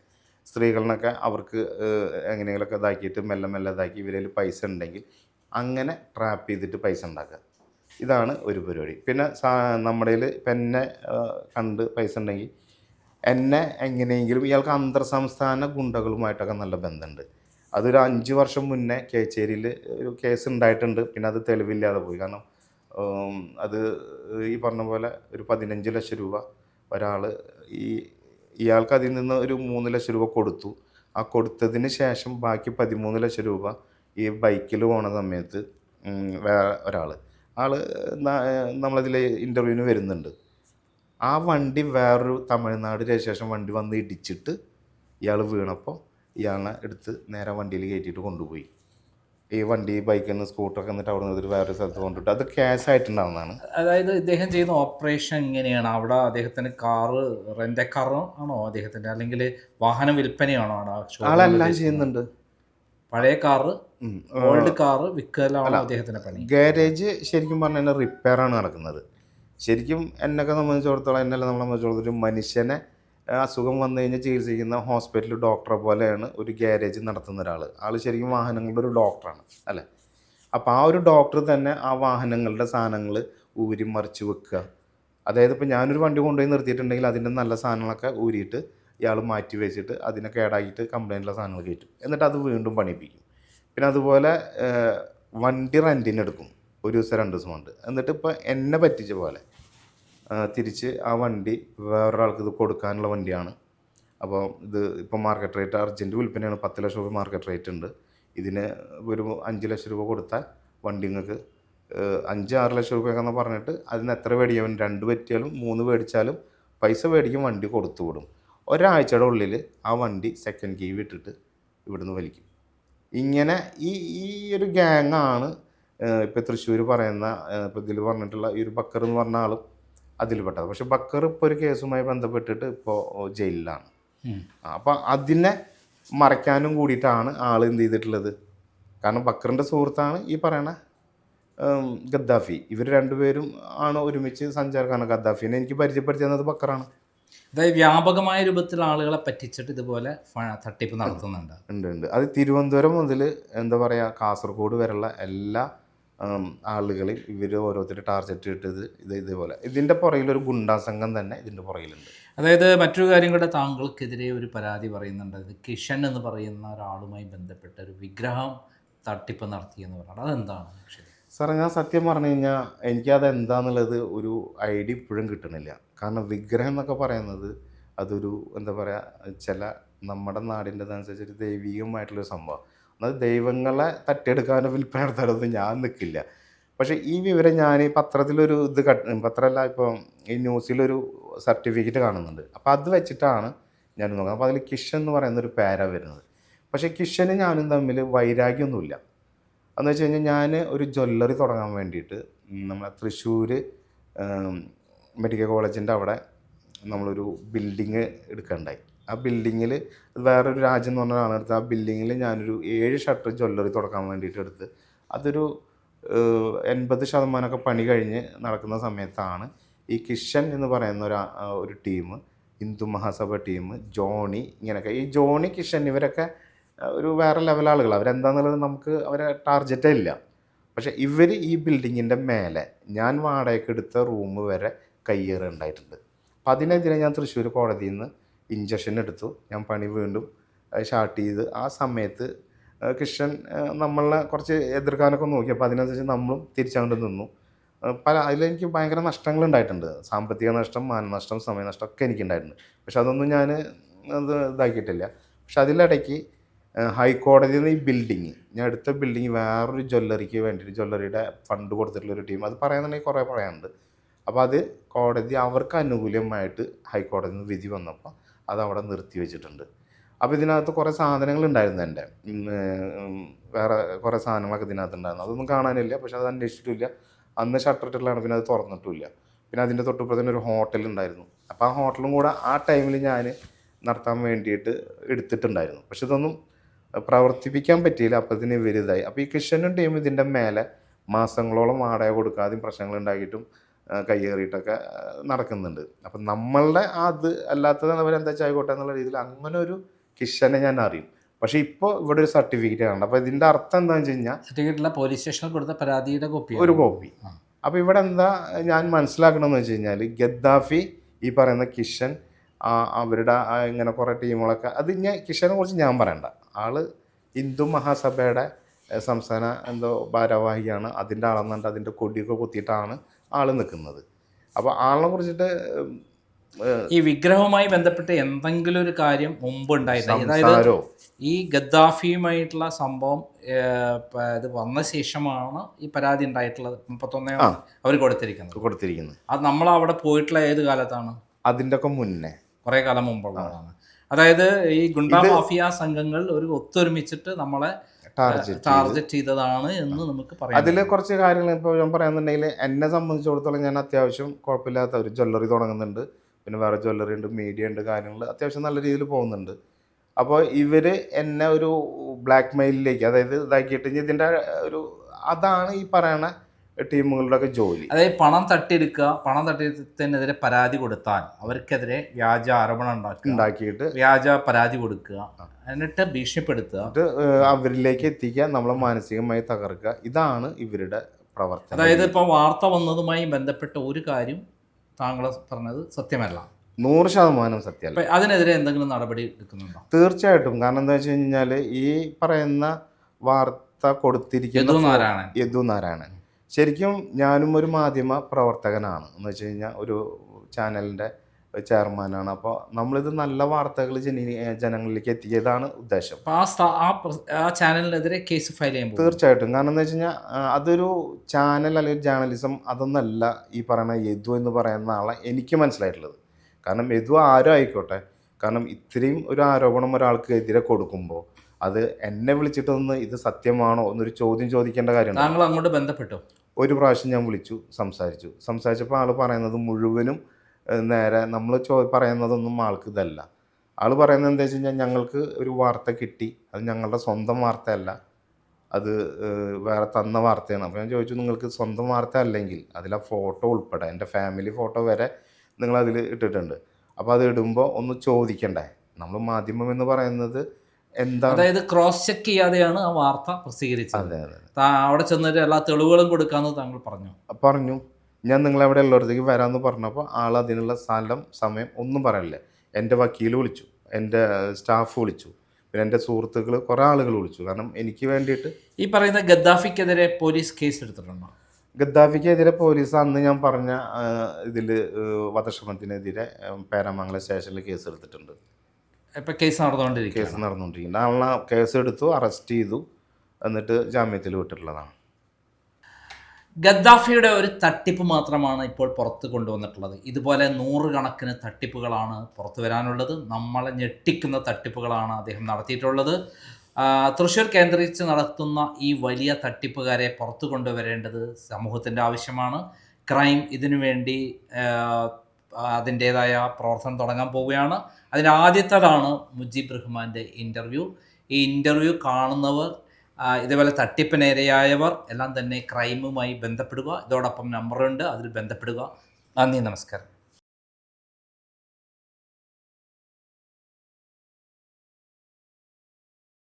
സ്ത്രീകളിനൊക്കെ അവർക്ക് എങ്ങനെയെങ്കിലുമൊക്കെ ഇതാക്കിയിട്ട് മെല്ലെ മെല്ലെ ഇതാക്കി ഇവരിൽ പൈസ ഉണ്ടെങ്കിൽ അങ്ങനെ ട്രാപ്പ് ചെയ്തിട്ട് പൈസ ഉണ്ടാക്കുക. ഇതാണ് ഒരു പരിപാടി. പിന്നെ നമ്മുടെ ഇപ്പം എന്നെ കണ്ട് പൈസ ഉണ്ടെങ്കിൽ എന്നെ എങ്ങനെയെങ്കിലും ഇയാൾക്ക് അന്തർ സംസ്ഥാന ഗുണ്ടകളുമായിട്ടൊക്കെ നല്ല ബന്ധമുണ്ട്. അതൊരു അഞ്ച് വർഷം മുന്നേ കേച്ചേരിയിൽ ഒരു കേസ് ഉണ്ടായിട്ടുണ്ട്. പിന്നെ അത് തെളിവില്ലാതെ പോയി. കാരണം അത് ഈ പറഞ്ഞ പോലെ ഒരു പതിനഞ്ച് ലക്ഷം രൂപ ഒരാൾ ഈ ഇയാൾക്ക് അതിൽ നിന്ന് ഒരു മൂന്ന് ലക്ഷം രൂപ കൊടുത്തു. ആ കൊടുത്തതിന് ശേഷം ബാക്കി പതിമൂന്ന് ലക്ഷം രൂപ ഈ ബൈക്കിൽ പോണ സമയത്ത് വേറെ ഒരാൾ ആൾ നമ്മളതിൽ ഇന്റർവ്യൂവിന് വരുന്നുണ്ട്. ആ വണ്ടി വേറൊരു തമിഴ്നാട് രജിസ്ട്രേഷൻ വണ്ടി വന്ന് ഇടിച്ചിട്ട് ഇയാൾ വീണപ്പോൾ ഇയാളെ എടുത്ത് നേരെ വണ്ടിയിൽ കയറ്റിയിട്ട് കൊണ്ടുപോയി. ഈ വണ്ടി ബൈക്കിൽ നിന്ന് സ്കൂട്ടറൊക്കെ എന്നിട്ട് അവിടെ നിന്ന് വേറൊരു സ്ഥലത്ത് കൊണ്ടിട്ട് അത് ക്യാഷ് ആയിട്ടുണ്ടാവുന്നതാണ്. അതായത് ഇദ്ദേഹം ചെയ്യുന്ന ഓപ്പറേഷൻ എങ്ങനെയാണ്? അവിടെ അദ്ദേഹത്തിന് കാറ് റെന്റ് കാറോ ആണോ അദ്ദേഹത്തിന്റെ? അല്ലെങ്കിൽ വാഹന വിൽപ്പനയാണോ ആളെല്ലാം? ചെയ്യുന്നുണ്ട്. പഴയ കാറ്. ഓൾഡ് കാറ് വിൽക്കലാണോ അദ്ദേഹത്തിന്റെ പണി? ഗാരേജ് ശരിക്കും പറഞ്ഞാൽ റിപ്പയറാണ് നടക്കുന്നത്. ശരിക്കും എന്നൊക്കെ സംബന്ധിച്ചിടത്തോളം എന്നല്ല നമ്മളെ സംബന്ധിച്ചിടത്തോളം ഒരു മനുഷ്യനെ അസുഖം വന്നു കഴിഞ്ഞാൽ ചികിത്സിക്കുന്ന ഹോസ്പിറ്റൽ ഡോക്ടറെ പോലെയാണ് ഒരു ഗ്യാരേജ് നടത്തുന്ന ഒരാൾ ആൾ ശരിക്കും വാഹനങ്ങളുടെ ഒരു ഡോക്ടറാണ് അല്ലേ? അപ്പോൾ ആ ഒരു ഡോക്ടർ തന്നെ ആ വാഹനങ്ങളുടെ സാധനങ്ങൾ ഊരി മറിച്ച് വെക്കുക. അതായത് ഇപ്പോൾ ഞാനൊരു വണ്ടി കൊണ്ടുപോയി നിർത്തിയിട്ടുണ്ടെങ്കിൽ അതിന്റെ നല്ല സാധനങ്ങളൊക്കെ ഊരിയിട്ട് ഇയാൾ മാറ്റി വെച്ചിട്ട് അതിനെ കേടാക്കിയിട്ട് കംപ്ലൈന്റുള്ള സാധനങ്ങൾ കയറ്റും. എന്നിട്ട് അത് വീണ്ടും പണിപ്പിക്കും പിന്നെ അതുപോലെ വണ്ടി റെന്റിനെടുക്കും ഒരു ദിവസം രണ്ട് ദിവസം കൊണ്ട്. എന്നിട്ട് ഇപ്പോൾ എന്നെ പറ്റിച്ച പോലെ തിരിച്ച് ആ വണ്ടി വേറൊരാൾക്ക് ഇത് കൊടുക്കാനുള്ള വണ്ടിയാണ്. അപ്പോൾ ഇത് ഇപ്പോൾ മാർക്കറ്റ് റേറ്റ് അർജന്റ് വിൽപ്പനയാണ് പത്ത് ലക്ഷം രൂപ മാർക്കറ്റ് റേറ്റ് ഉണ്ട്. ഇതിന് ഒരു അഞ്ച് ലക്ഷം രൂപ കൊടുത്താൽ വണ്ടി നിങ്ങൾക്ക് അഞ്ച് ആറ് ലക്ഷം രൂപയൊക്കെന്ന് പറഞ്ഞിട്ട് അതിന് എത്ര മേടിക്കും രണ്ട് പറ്റിയാലും മൂന്ന് മേടിച്ചാലും പൈസ മേടിക്കും വണ്ടി കൊടുത്തു വിടും. ഒരാഴ്ചയുടെ ഉള്ളിൽ ആ വണ്ടി സെക്കൻഡ് കീ വിട്ടിട്ട് ഇവിടുന്ന് വലിക്കും. ഇങ്ങനെ ഈ ഈ ഒരു ഗ്യാങ്ങാണ് ഇപ്പോൾ തൃശ്ശൂർ പറയുന്ന ഇപ്പോൾ ഇതിൽ പറഞ്ഞിട്ടുള്ള ഈ ഒരു ബക്കർ എന്ന് പറഞ്ഞ ആളും അതിൽപ്പെട്ടത്. പക്ഷെ ബക്കർ ഇപ്പോൾ ഒരു കേസുമായി ബന്ധപ്പെട്ടിട്ട് ഇപ്പോൾ ജയിലിലാണ്. അപ്പം അതിനെ മറയ്ക്കാനും കൂടിയിട്ടാണ് ആൾ എന്ത് ചെയ്തിട്ടുള്ളത്? കാരണം ബക്കറിന്റെ സുഹൃത്താണ് ഈ പറയണ ഗദ്ദാഫി. ഇവർ രണ്ടുപേരും ആണ് ഒരുമിച്ച് സഞ്ചാരക്കാണ് ഗദ്ദാഫിനെ എനിക്ക് പരിചയപ്പെടുത്തി തന്നത് ബക്കറാണ്. അതായത് വ്യാപകമായ രൂപത്തിൽ ആളുകളെ പറ്റിച്ചിട്ട് ഇതുപോലെ തട്ടിപ്പ് നടത്തുന്നുണ്ട്. ഉണ്ട് ഉണ്ട്. അത് തിരുവനന്തപുരം മുതൽ എന്താ പറയുക കാസർഗോഡ് വരെയുള്ള എല്ലാ ആളുകളെയും ഇവർ ഓരോരുത്തർ ടാർഗറ്റ് ഇട്ടത് ഇത് ഇതേപോലെ. ഇതിന്റെ പുറകിൽ ഒരു ഗുണ്ടാ സംഘം തന്നെ ഇതിന്റെ പുറകിലുണ്ട്. അതായത് മറ്റൊരു കാര്യം കൂടെ താങ്കൾക്കെതിരെ ഒരു പരാതി പറയുന്നുണ്ട്. ഇത് കിഷൻ എന്ന് പറയുന്ന ഒരാളുമായി ബന്ധപ്പെട്ട ഒരു വിഗ്രഹം തട്ടിപ്പ് നടത്തിയെന്ന് പറയുന്നത് അതെന്താണ് ആക്ച്വലി സാറേ ഞാൻ സത്യം പറഞ്ഞു കഴിഞ്ഞാൽ എനിക്കത് എന്താന്നുള്ളത് ഒരു ഐഡിയ ഇപ്പോഴും കിട്ടണില്ല. കാരണം വിഗ്രഹം എന്നൊക്കെ പറയുന്നത് അതൊരു എന്താ പറയുക ചില നമ്മുടെ നാടിന്റെതനുസരിച്ച് ഒരു ദൈവികമായിട്ടുള്ളൊരു സംഭവം. അത് ദൈവങ്ങളെ തട്ടിയെടുക്കാനോ വിൽപ്പന നടത്താനൊന്നും ഞാൻ നിൽക്കില്ല പക്ഷേ ഈ വിവരം ഞാൻ പത്രത്തിലൊരു ഇത് കട്ട് പത്രമല്ല ഇപ്പം ഈ ന്യൂസിലൊരു സർട്ടിഫിക്കറ്റ് കാണുന്നുണ്ട്. അപ്പോൾ അത് വെച്ചിട്ടാണ് ഞാൻ നോക്കുന്നത്. അപ്പോൾ അതിൽ കിഷൻ എന്ന് പറയുന്ന ഒരു പേര വരുന്നത്. പക്ഷേ കിഷനും ഞാനും തമ്മിൽ വൈരാഗ്യമൊന്നുമില്ല. എന്ന് വെച്ച് കഴിഞ്ഞാൽ ഞാൻ ഒരു ജ്വല്ലറി തുടങ്ങാൻ വേണ്ടിയിട്ട് നമ്മളെ തൃശ്ശൂർ മെഡിക്കൽ കോളേജിന്റെ അവിടെ നമ്മളൊരു ബിൽഡിങ് എടുക്കണ്ടായി. ആ ബിൽഡിങ്ങിൽ വേറൊരു രാജ്യം എന്ന് പറഞ്ഞ ഒരാളെടുത്ത് ആ ബിൽഡിങ്ങിൽ ഞാനൊരു ഏഴ് ഷട്ടർ ജ്വല്ലറി തുടക്കാൻ വേണ്ടിയിട്ട് എടുത്ത് അതൊരു എൺപത് ശതമാനമൊക്കെ പണി കഴിഞ്ഞ് നടക്കുന്ന സമയത്താണ് ഈ കിഷൻ എന്ന് പറയുന്ന ഒരു ഒരു team Hindu Mahasabha team Johnny ഇങ്ങനെയൊക്കെ. ഈ ജോണി കിഷൻ ഇവരൊക്കെ ഒരു വേറെ ലെവൽ ആളുകൾ അവരെന്താന്നുള്ളത് നമുക്ക് അവരെ ടാർഗറ്റേ ഇല്ല. പക്ഷേ ഇവർ ഈ ബിൽഡിങ്ങിന്റെ മേലെ ഞാൻ വാടകയ്ക്ക് എടുത്ത റൂം വരെ കയ്യേറി ഉണ്ടായിട്ടുണ്ട്. അപ്പം അതിനെതിരെ ഞാൻ തൃശ്ശൂർ കോടതിയിൽ നിന്ന് ഇഞ്ചക്ഷൻ എടുത്തു. ഞാൻ പണി വീണ്ടും ഷാർട്ട് ചെയ്ത്. ആ സമയത്ത് കൃഷ്ണൻ നമ്മളെ കുറച്ച് എതിർക്കാനൊക്കെ നോക്കി. അപ്പോൾ അതിനനുസരിച്ച് നമ്മളും തിരിച്ചങ്ങോട്ട് നിന്നു. പല അതിലെനിക്ക് ഭയങ്കര നഷ്ടങ്ങൾ ഉണ്ടായിട്ടുണ്ട്. സാമ്പത്തിക നഷ്ടം മാനനഷ്ടം സമയനഷ്ടം ഒക്കെ എനിക്കുണ്ടായിട്ടുണ്ട് പക്ഷെ അതൊന്നും ഞാൻ അത് ഇതാക്കിയിട്ടില്ല. പക്ഷെ അതിലിടയ്ക്ക് ഹൈക്കോടതിയിൽ നിന്ന് ഈ ബിൽഡിങ് ഞാൻ എടുത്ത ബിൽഡിങ് വേറൊരു ജ്വല്ലറിക്ക് വേണ്ടിയിട്ട് ജ്വല്ലറിയുടെ ഫണ്ട് കൊടുത്തിട്ടുള്ള ഒരു ടീം അത് പറയാനുണ്ടെങ്കിൽ കുറേ പറയാനുണ്ട്. അപ്പോൾ അത് കോടതി അവർക്ക് അനുകൂലമായിട്ട് ഹൈക്കോടതിയിൽ നിന്ന് വിധി വന്നപ്പോൾ അത് അവിടെ നിർത്തി വെച്ചിട്ടുണ്ട്. അപ്പോൾ ഇതിനകത്ത് കുറേ സാധനങ്ങൾ ഉണ്ടായിരുന്നു എന്റെ വേറെ കുറേ സാധനങ്ങളൊക്കെ ഇതിനകത്ത് ഉണ്ടായിരുന്നു അതൊന്നും കാണാനില്ല പക്ഷെ അത് അന്വേഷിച്ചിട്ടില്ല അന്ന് ഷട്ടർ ഇട്ടിട്ടാണ് പിന്നെ അത് തുറന്നിട്ടില്ല പിന്നെ അതിന്റെ തൊട്ടുപ്പുറത്ത് ഒരു ഹോട്ടൽ ഉണ്ടായിരുന്നു. അപ്പോൾ ആ ഹോട്ടലും കൂടെ ആ ടൈമിൽ ഞാൻ നടത്താൻ വേണ്ടിയിട്ട് എടുത്തിട്ടുണ്ടായിരുന്നു. പക്ഷെ ഇതൊന്നും പ്രവർത്തിപ്പിക്കാൻ പറ്റിയില്ല. അപ്പോൾ ഇതിന് വലുതായി അപ്പോൾ ഈ കിഷനും ടീം ഇതിന്റെ മേലെ മാസങ്ങളോളം വാടക കൊടുക്കാതെയും പ്രശ്നങ്ങൾ ഉണ്ടാക്കിയിട്ടും കയ്യേറിയിട്ടൊക്കെ നടക്കുന്നുണ്ട്. അപ്പം നമ്മളുടെ ആ അത് അല്ലാത്തത് അവരെന്താ വെച്ചാൽ ആയിക്കോട്ടെ എന്നുള്ള രീതിയിൽ അങ്ങനെ ഒരു കിഷനെ ഞാൻ അറിയും. പക്ഷെ ഇപ്പോൾ ഇവിടെ ഒരു സർട്ടിഫിക്കറ്റ് ആണ് അപ്പോൾ ഇതിന്റെ അർത്ഥം എന്താണെന്ന് വെച്ച് കഴിഞ്ഞാൽ സർട്ടിഫിക്കറ്റില്ല പോലീസ് സ്റ്റേഷനിൽ കൊടുത്ത പരാതിയുടെ കോപ്പി ഒരു കോപ്പി അപ്പോൾ ഇവിടെ എന്താ ഞാൻ മനസ്സിലാക്കണമെന്ന് വെച്ച് കഴിഞ്ഞാൽ ഗദ്ദാഫി ഈ പറയുന്ന കിഷൻ അവരുടെ ഇങ്ങനെ കുറേ ടീമുകളൊക്കെ അത് ഞാൻ കിഷനെ കുറിച്ച് ഞാൻ പറയണ്ട. ആൾ ഹിന്ദു മഹാസഭയുടെ സംസ്ഥാന എന്തോ ഭാരവാഹിയാണ്. അതിന്റെ ആളെന്നുണ്ട് അതിന്റെ കൊടിയൊക്കെ കുത്തിയിട്ടാണ് ആൾ നിൽക്കുന്നത് അപ്പോൾ ആളിനെ കുറിച്ചിട്ട് ഈ വിഗ്രഹവുമായി ബന്ധപ്പെട്ട് എന്തെങ്കിലും ഒരു കാര്യം മുമ്പ് ഉണ്ടായിരുന്നു അതായത് ഈ ഗദ്ദാഫിയുമായിട്ടുള്ള സംഭവം ഇത് വന്ന ശേഷമാണ് ഈ പരാതി ഉണ്ടായിട്ടുള്ളത്. മുപ്പത്തൊന്നേ. അവർ കൊടുത്തിരിക്കുന്നത്. കൊടുത്തിരിക്കുന്നത്. അത് നമ്മൾ അവിടെ പോയിട്ടുള്ള ഏത് കാലത്താണ്? അതിന്റെ ഒക്കെ മുന്നേ. കുറെ കാലം മുമ്പുള്ളതാണ്. അതായത് ഈ ഗുണ്ടാ മാഫിയ സംഘങ്ങൾ ഒരു ഒത്തൊരുമിച്ചിട്ട് നമ്മളെ ടാർഗറ്റ് ചെയ്തതാണ് എന്ന് നമുക്ക് പറയാം അതിൽ കുറച്ച് കാര്യങ്ങൾ ഇപ്പോൾ ഞാൻ പറയാന്നുണ്ടെങ്കിൽ എന്നെ സംബന്ധിച്ചിടത്തോളം ഞാൻ അത്യാവശ്യം കുഴപ്പമില്ലാത്ത ഒരു ജ്വല്ലറി തുടങ്ങുന്നുണ്ട്. പിന്നെ വേറെ ജ്വല്ലറി ഉണ്ട് മീഡിയ ഉണ്ട് കാര്യങ്ങൾ അത്യാവശ്യം നല്ല രീതിയിൽ പോകുന്നുണ്ട്. അപ്പോൾ ഇവർ എന്നെ ഒരു ബ്ലാക്ക് മെയിലിലേക്ക് അതായത് ഇതാക്കിയിട്ട് ഇതിന്റെ ഒരു അതാണ് ഈ പറയണ ടീമുകളുടെ ഒക്കെ ജോലി. അതായത് പണം തട്ടിയെടുക്കുക പണം തട്ടിയെടുത്തതിനെതിരെ പരാതി കൊടുത്താൽ അവർക്കെതിരെ വ്യാജ ആരോപണം ഉണ്ടാക്കിയിട്ട് വ്യാജ പരാതി കൊടുക്കുക. എന്നിട്ട് ഭീഷണിപ്പെടുത്തുക. അവരിലേക്ക് എത്തിക്കുക നമ്മളെ മാനസികമായി തകർക്കുക. ഇതാണ് ഇവരുടെ പ്രവർത്തനം. അതായത് ഇപ്പോൾ വാർത്ത വന്നതുമായി ബന്ധപ്പെട്ട ഒരു കാര്യം താങ്കൾ പറഞ്ഞത് സത്യമല്ല. നൂറ് ശതമാനം സത്യമല്ല. അതിനെതിരെ എന്തെങ്കിലും നടപടി എടുക്കുന്നുണ്ടോ? തീർച്ചയായിട്ടും. കാരണം എന്താ വെച്ച് കഴിഞ്ഞാൽ ഈ പറയുന്ന വാർത്ത കൊടുത്തിരിക്കുന്ന യദു നാരായണൻ യദു നാരായണൻ ശരിക്കും ഞാനും ഒരു മാധ്യമ പ്രവർത്തകനാണ്. എന്ന് വെച്ച് കഴിഞ്ഞാൽ ഒരു ചാനലിന്റെ ചെയർമാനാണ്. അപ്പോൾ നമ്മളിത് നല്ല വാർത്തകൾ ജനി ജനങ്ങളിലേക്ക് എത്തിയതാണ് ഉദ്ദേശം. ആ ചാനലിനെതിരെ കേസ് ഫയൽ ചെയ്യാൻ തീർച്ചയായിട്ടും. കാരണം എന്താ വെച്ച് കഴിഞ്ഞാൽ അതൊരു ചാനൽ അല്ലെങ്കിൽ ജേർണലിസം അതൊന്നല്ല ഈ പറയുന്ന യദു എന്ന് പറയുന്ന ആളെ എനിക്ക് മനസ്സിലായിട്ടുള്ളത്. കാരണം യദു ആരും ആയിക്കോട്ടെ. കാരണം ഇത്രയും ഒരു ആരോപണം ഒരാൾക്ക് എതിരെ കൊടുക്കുമ്പോൾ അത് എന്നെ വിളിച്ചിട്ടൊന്ന് ഇത് സത്യമാണോ എന്നൊരു ചോദ്യം ചോദിക്കേണ്ട കാര്യമാണ് താങ്കൾ അങ്ങോട്ട് ബന്ധപ്പെട്ടു? ഒരു പ്രാവശ്യം ഞാൻ വിളിച്ചു സംസാരിച്ചു. സംസാരിച്ചപ്പോൾ ആൾ പറയുന്നത് മുഴുവനും നേരെ നമ്മൾ ചോ പറയുന്നതൊന്നും ആൾക്ക് ഇതല്ല. ആൾ പറയുന്നത് എന്താ വെച്ച് കഴിഞ്ഞാൽ ഞങ്ങൾക്ക് ഒരു വാർത്ത കിട്ടി. അത് ഞങ്ങളുടെ സ്വന്തം വാർത്തയല്ല. അത് വേറെ തന്ന വാർത്തയാണ്. അപ്പോൾ ഞാൻ ചോദിച്ചു നിങ്ങൾക്ക് സ്വന്തം വാർത്ത അല്ലെങ്കിൽ അതിലെ ഫോട്ടോ ഉൾപ്പെടെ എന്റെ ഫാമിലി ഫോട്ടോ വരെ നിങ്ങൾ അതിൽ ഇട്ടിട്ടുണ്ട്. അപ്പോൾ അത് ഇടുമ്പോൾ ഒന്ന് ചോദിക്കണ്ടേ? നമ്മൾ മാധ്യമം എന്ന് പറയുന്നത് എന്താണ്? അതായത് ക്രോസ് ചെക്ക് ചെയ്യാതെയാണ് ആ വാർത്ത പ്രസിദ്ധീകരിച്ചത്. അവിടെ ചെന്നിട്ട് എല്ലാ തെളിവുകളും കൊടുക്കാമെന്ന് താങ്കൾ പറഞ്ഞു. പറഞ്ഞു. ഞാൻ നിങ്ങളെവിടെ ഉള്ളിടത്തേക്ക് വരാമെന്ന് പറഞ്ഞപ്പോൾ ആൾ അതിനുള്ള സ്ഥലം സമയം ഒന്നും പറയില്ല എന്റെ വക്കീൽ വിളിച്ചു. എന്റെ സ്റ്റാഫ് വിളിച്ചു. പിന്നെ എന്റെ സുഹൃത്തുക്കൾ കുറേ ആളുകൾ വിളിച്ചു. കാരണം എനിക്ക് വേണ്ടിയിട്ട് ഈ പറയുന്ന ഗദ്ദാഫിക്കെതിരെ പോലീസ് കേസ് എടുത്തിട്ടുണ്ടോ? ഗദ്ദാഫിക്കെതിരെ പോലീസ് അന്ന് ഞാൻ പറഞ്ഞ ഇതിൽ വധശ്രമത്തിനെതിരെ പേരാമംഗല സ്റ്റേഷനിൽ കേസ് എടുത്തിട്ടുണ്ട്. ഇപ്പൊ കേസ് നടന്നുകൊണ്ടിരിക്കുക കേസ് നടന്നുകൊണ്ടിരിക്കുന്നത് ആളെ കേസ് എടുത്തു അറസ്റ്റ് ചെയ്തു. എന്നിട്ട് ജാമ്യത്തിൽ വിട്ടിട്ടുള്ളതാണ്. ഗദ്ദാഫിയുടെ ഒരു തട്ടിപ്പ് മാത്രമാണ് ഇപ്പോൾ പുറത്ത് കൊണ്ടുവന്നിട്ടുള്ളത്. ഇതുപോലെ നൂറുകണക്കിന് തട്ടിപ്പുകളാണ് പുറത്തു വരാനുള്ളത്. നമ്മളെ ഞെട്ടിക്കുന്ന തട്ടിപ്പുകളാണ് അദ്ദേഹം നടത്തിയിട്ടുള്ളത്. തൃശ്ശൂർ കേന്ദ്രീകരിച്ച് നടത്തുന്ന ഈ വലിയ തട്ടിപ്പുകാരെ പുറത്തു കൊണ്ടുവരേണ്ടത് സമൂഹത്തിന്റെ ആവശ്യമാണ്. ക്രൈം ഇതിനു വേണ്ടി അതിന്റേതായ പ്രവർത്തനം തുടങ്ങാൻ പോവുകയാണ്. അതിനാദ്യത്തതാണ് മുജീബ് റഹ്മാന്റെ ഇന്റർവ്യൂ. ഈ ഇന്റർവ്യൂ കാണുന്നവർ ഇതേപോലെ തട്ടിപ്പിനിരയായവർ എല്ലാം തന്നെ ക്രൈമുമായി ബന്ധപ്പെടുക. ഇതോടൊപ്പം നമ്പറുണ്ട് അതിൽ ബന്ധപ്പെടുക. നന്ദി നമസ്കാരം.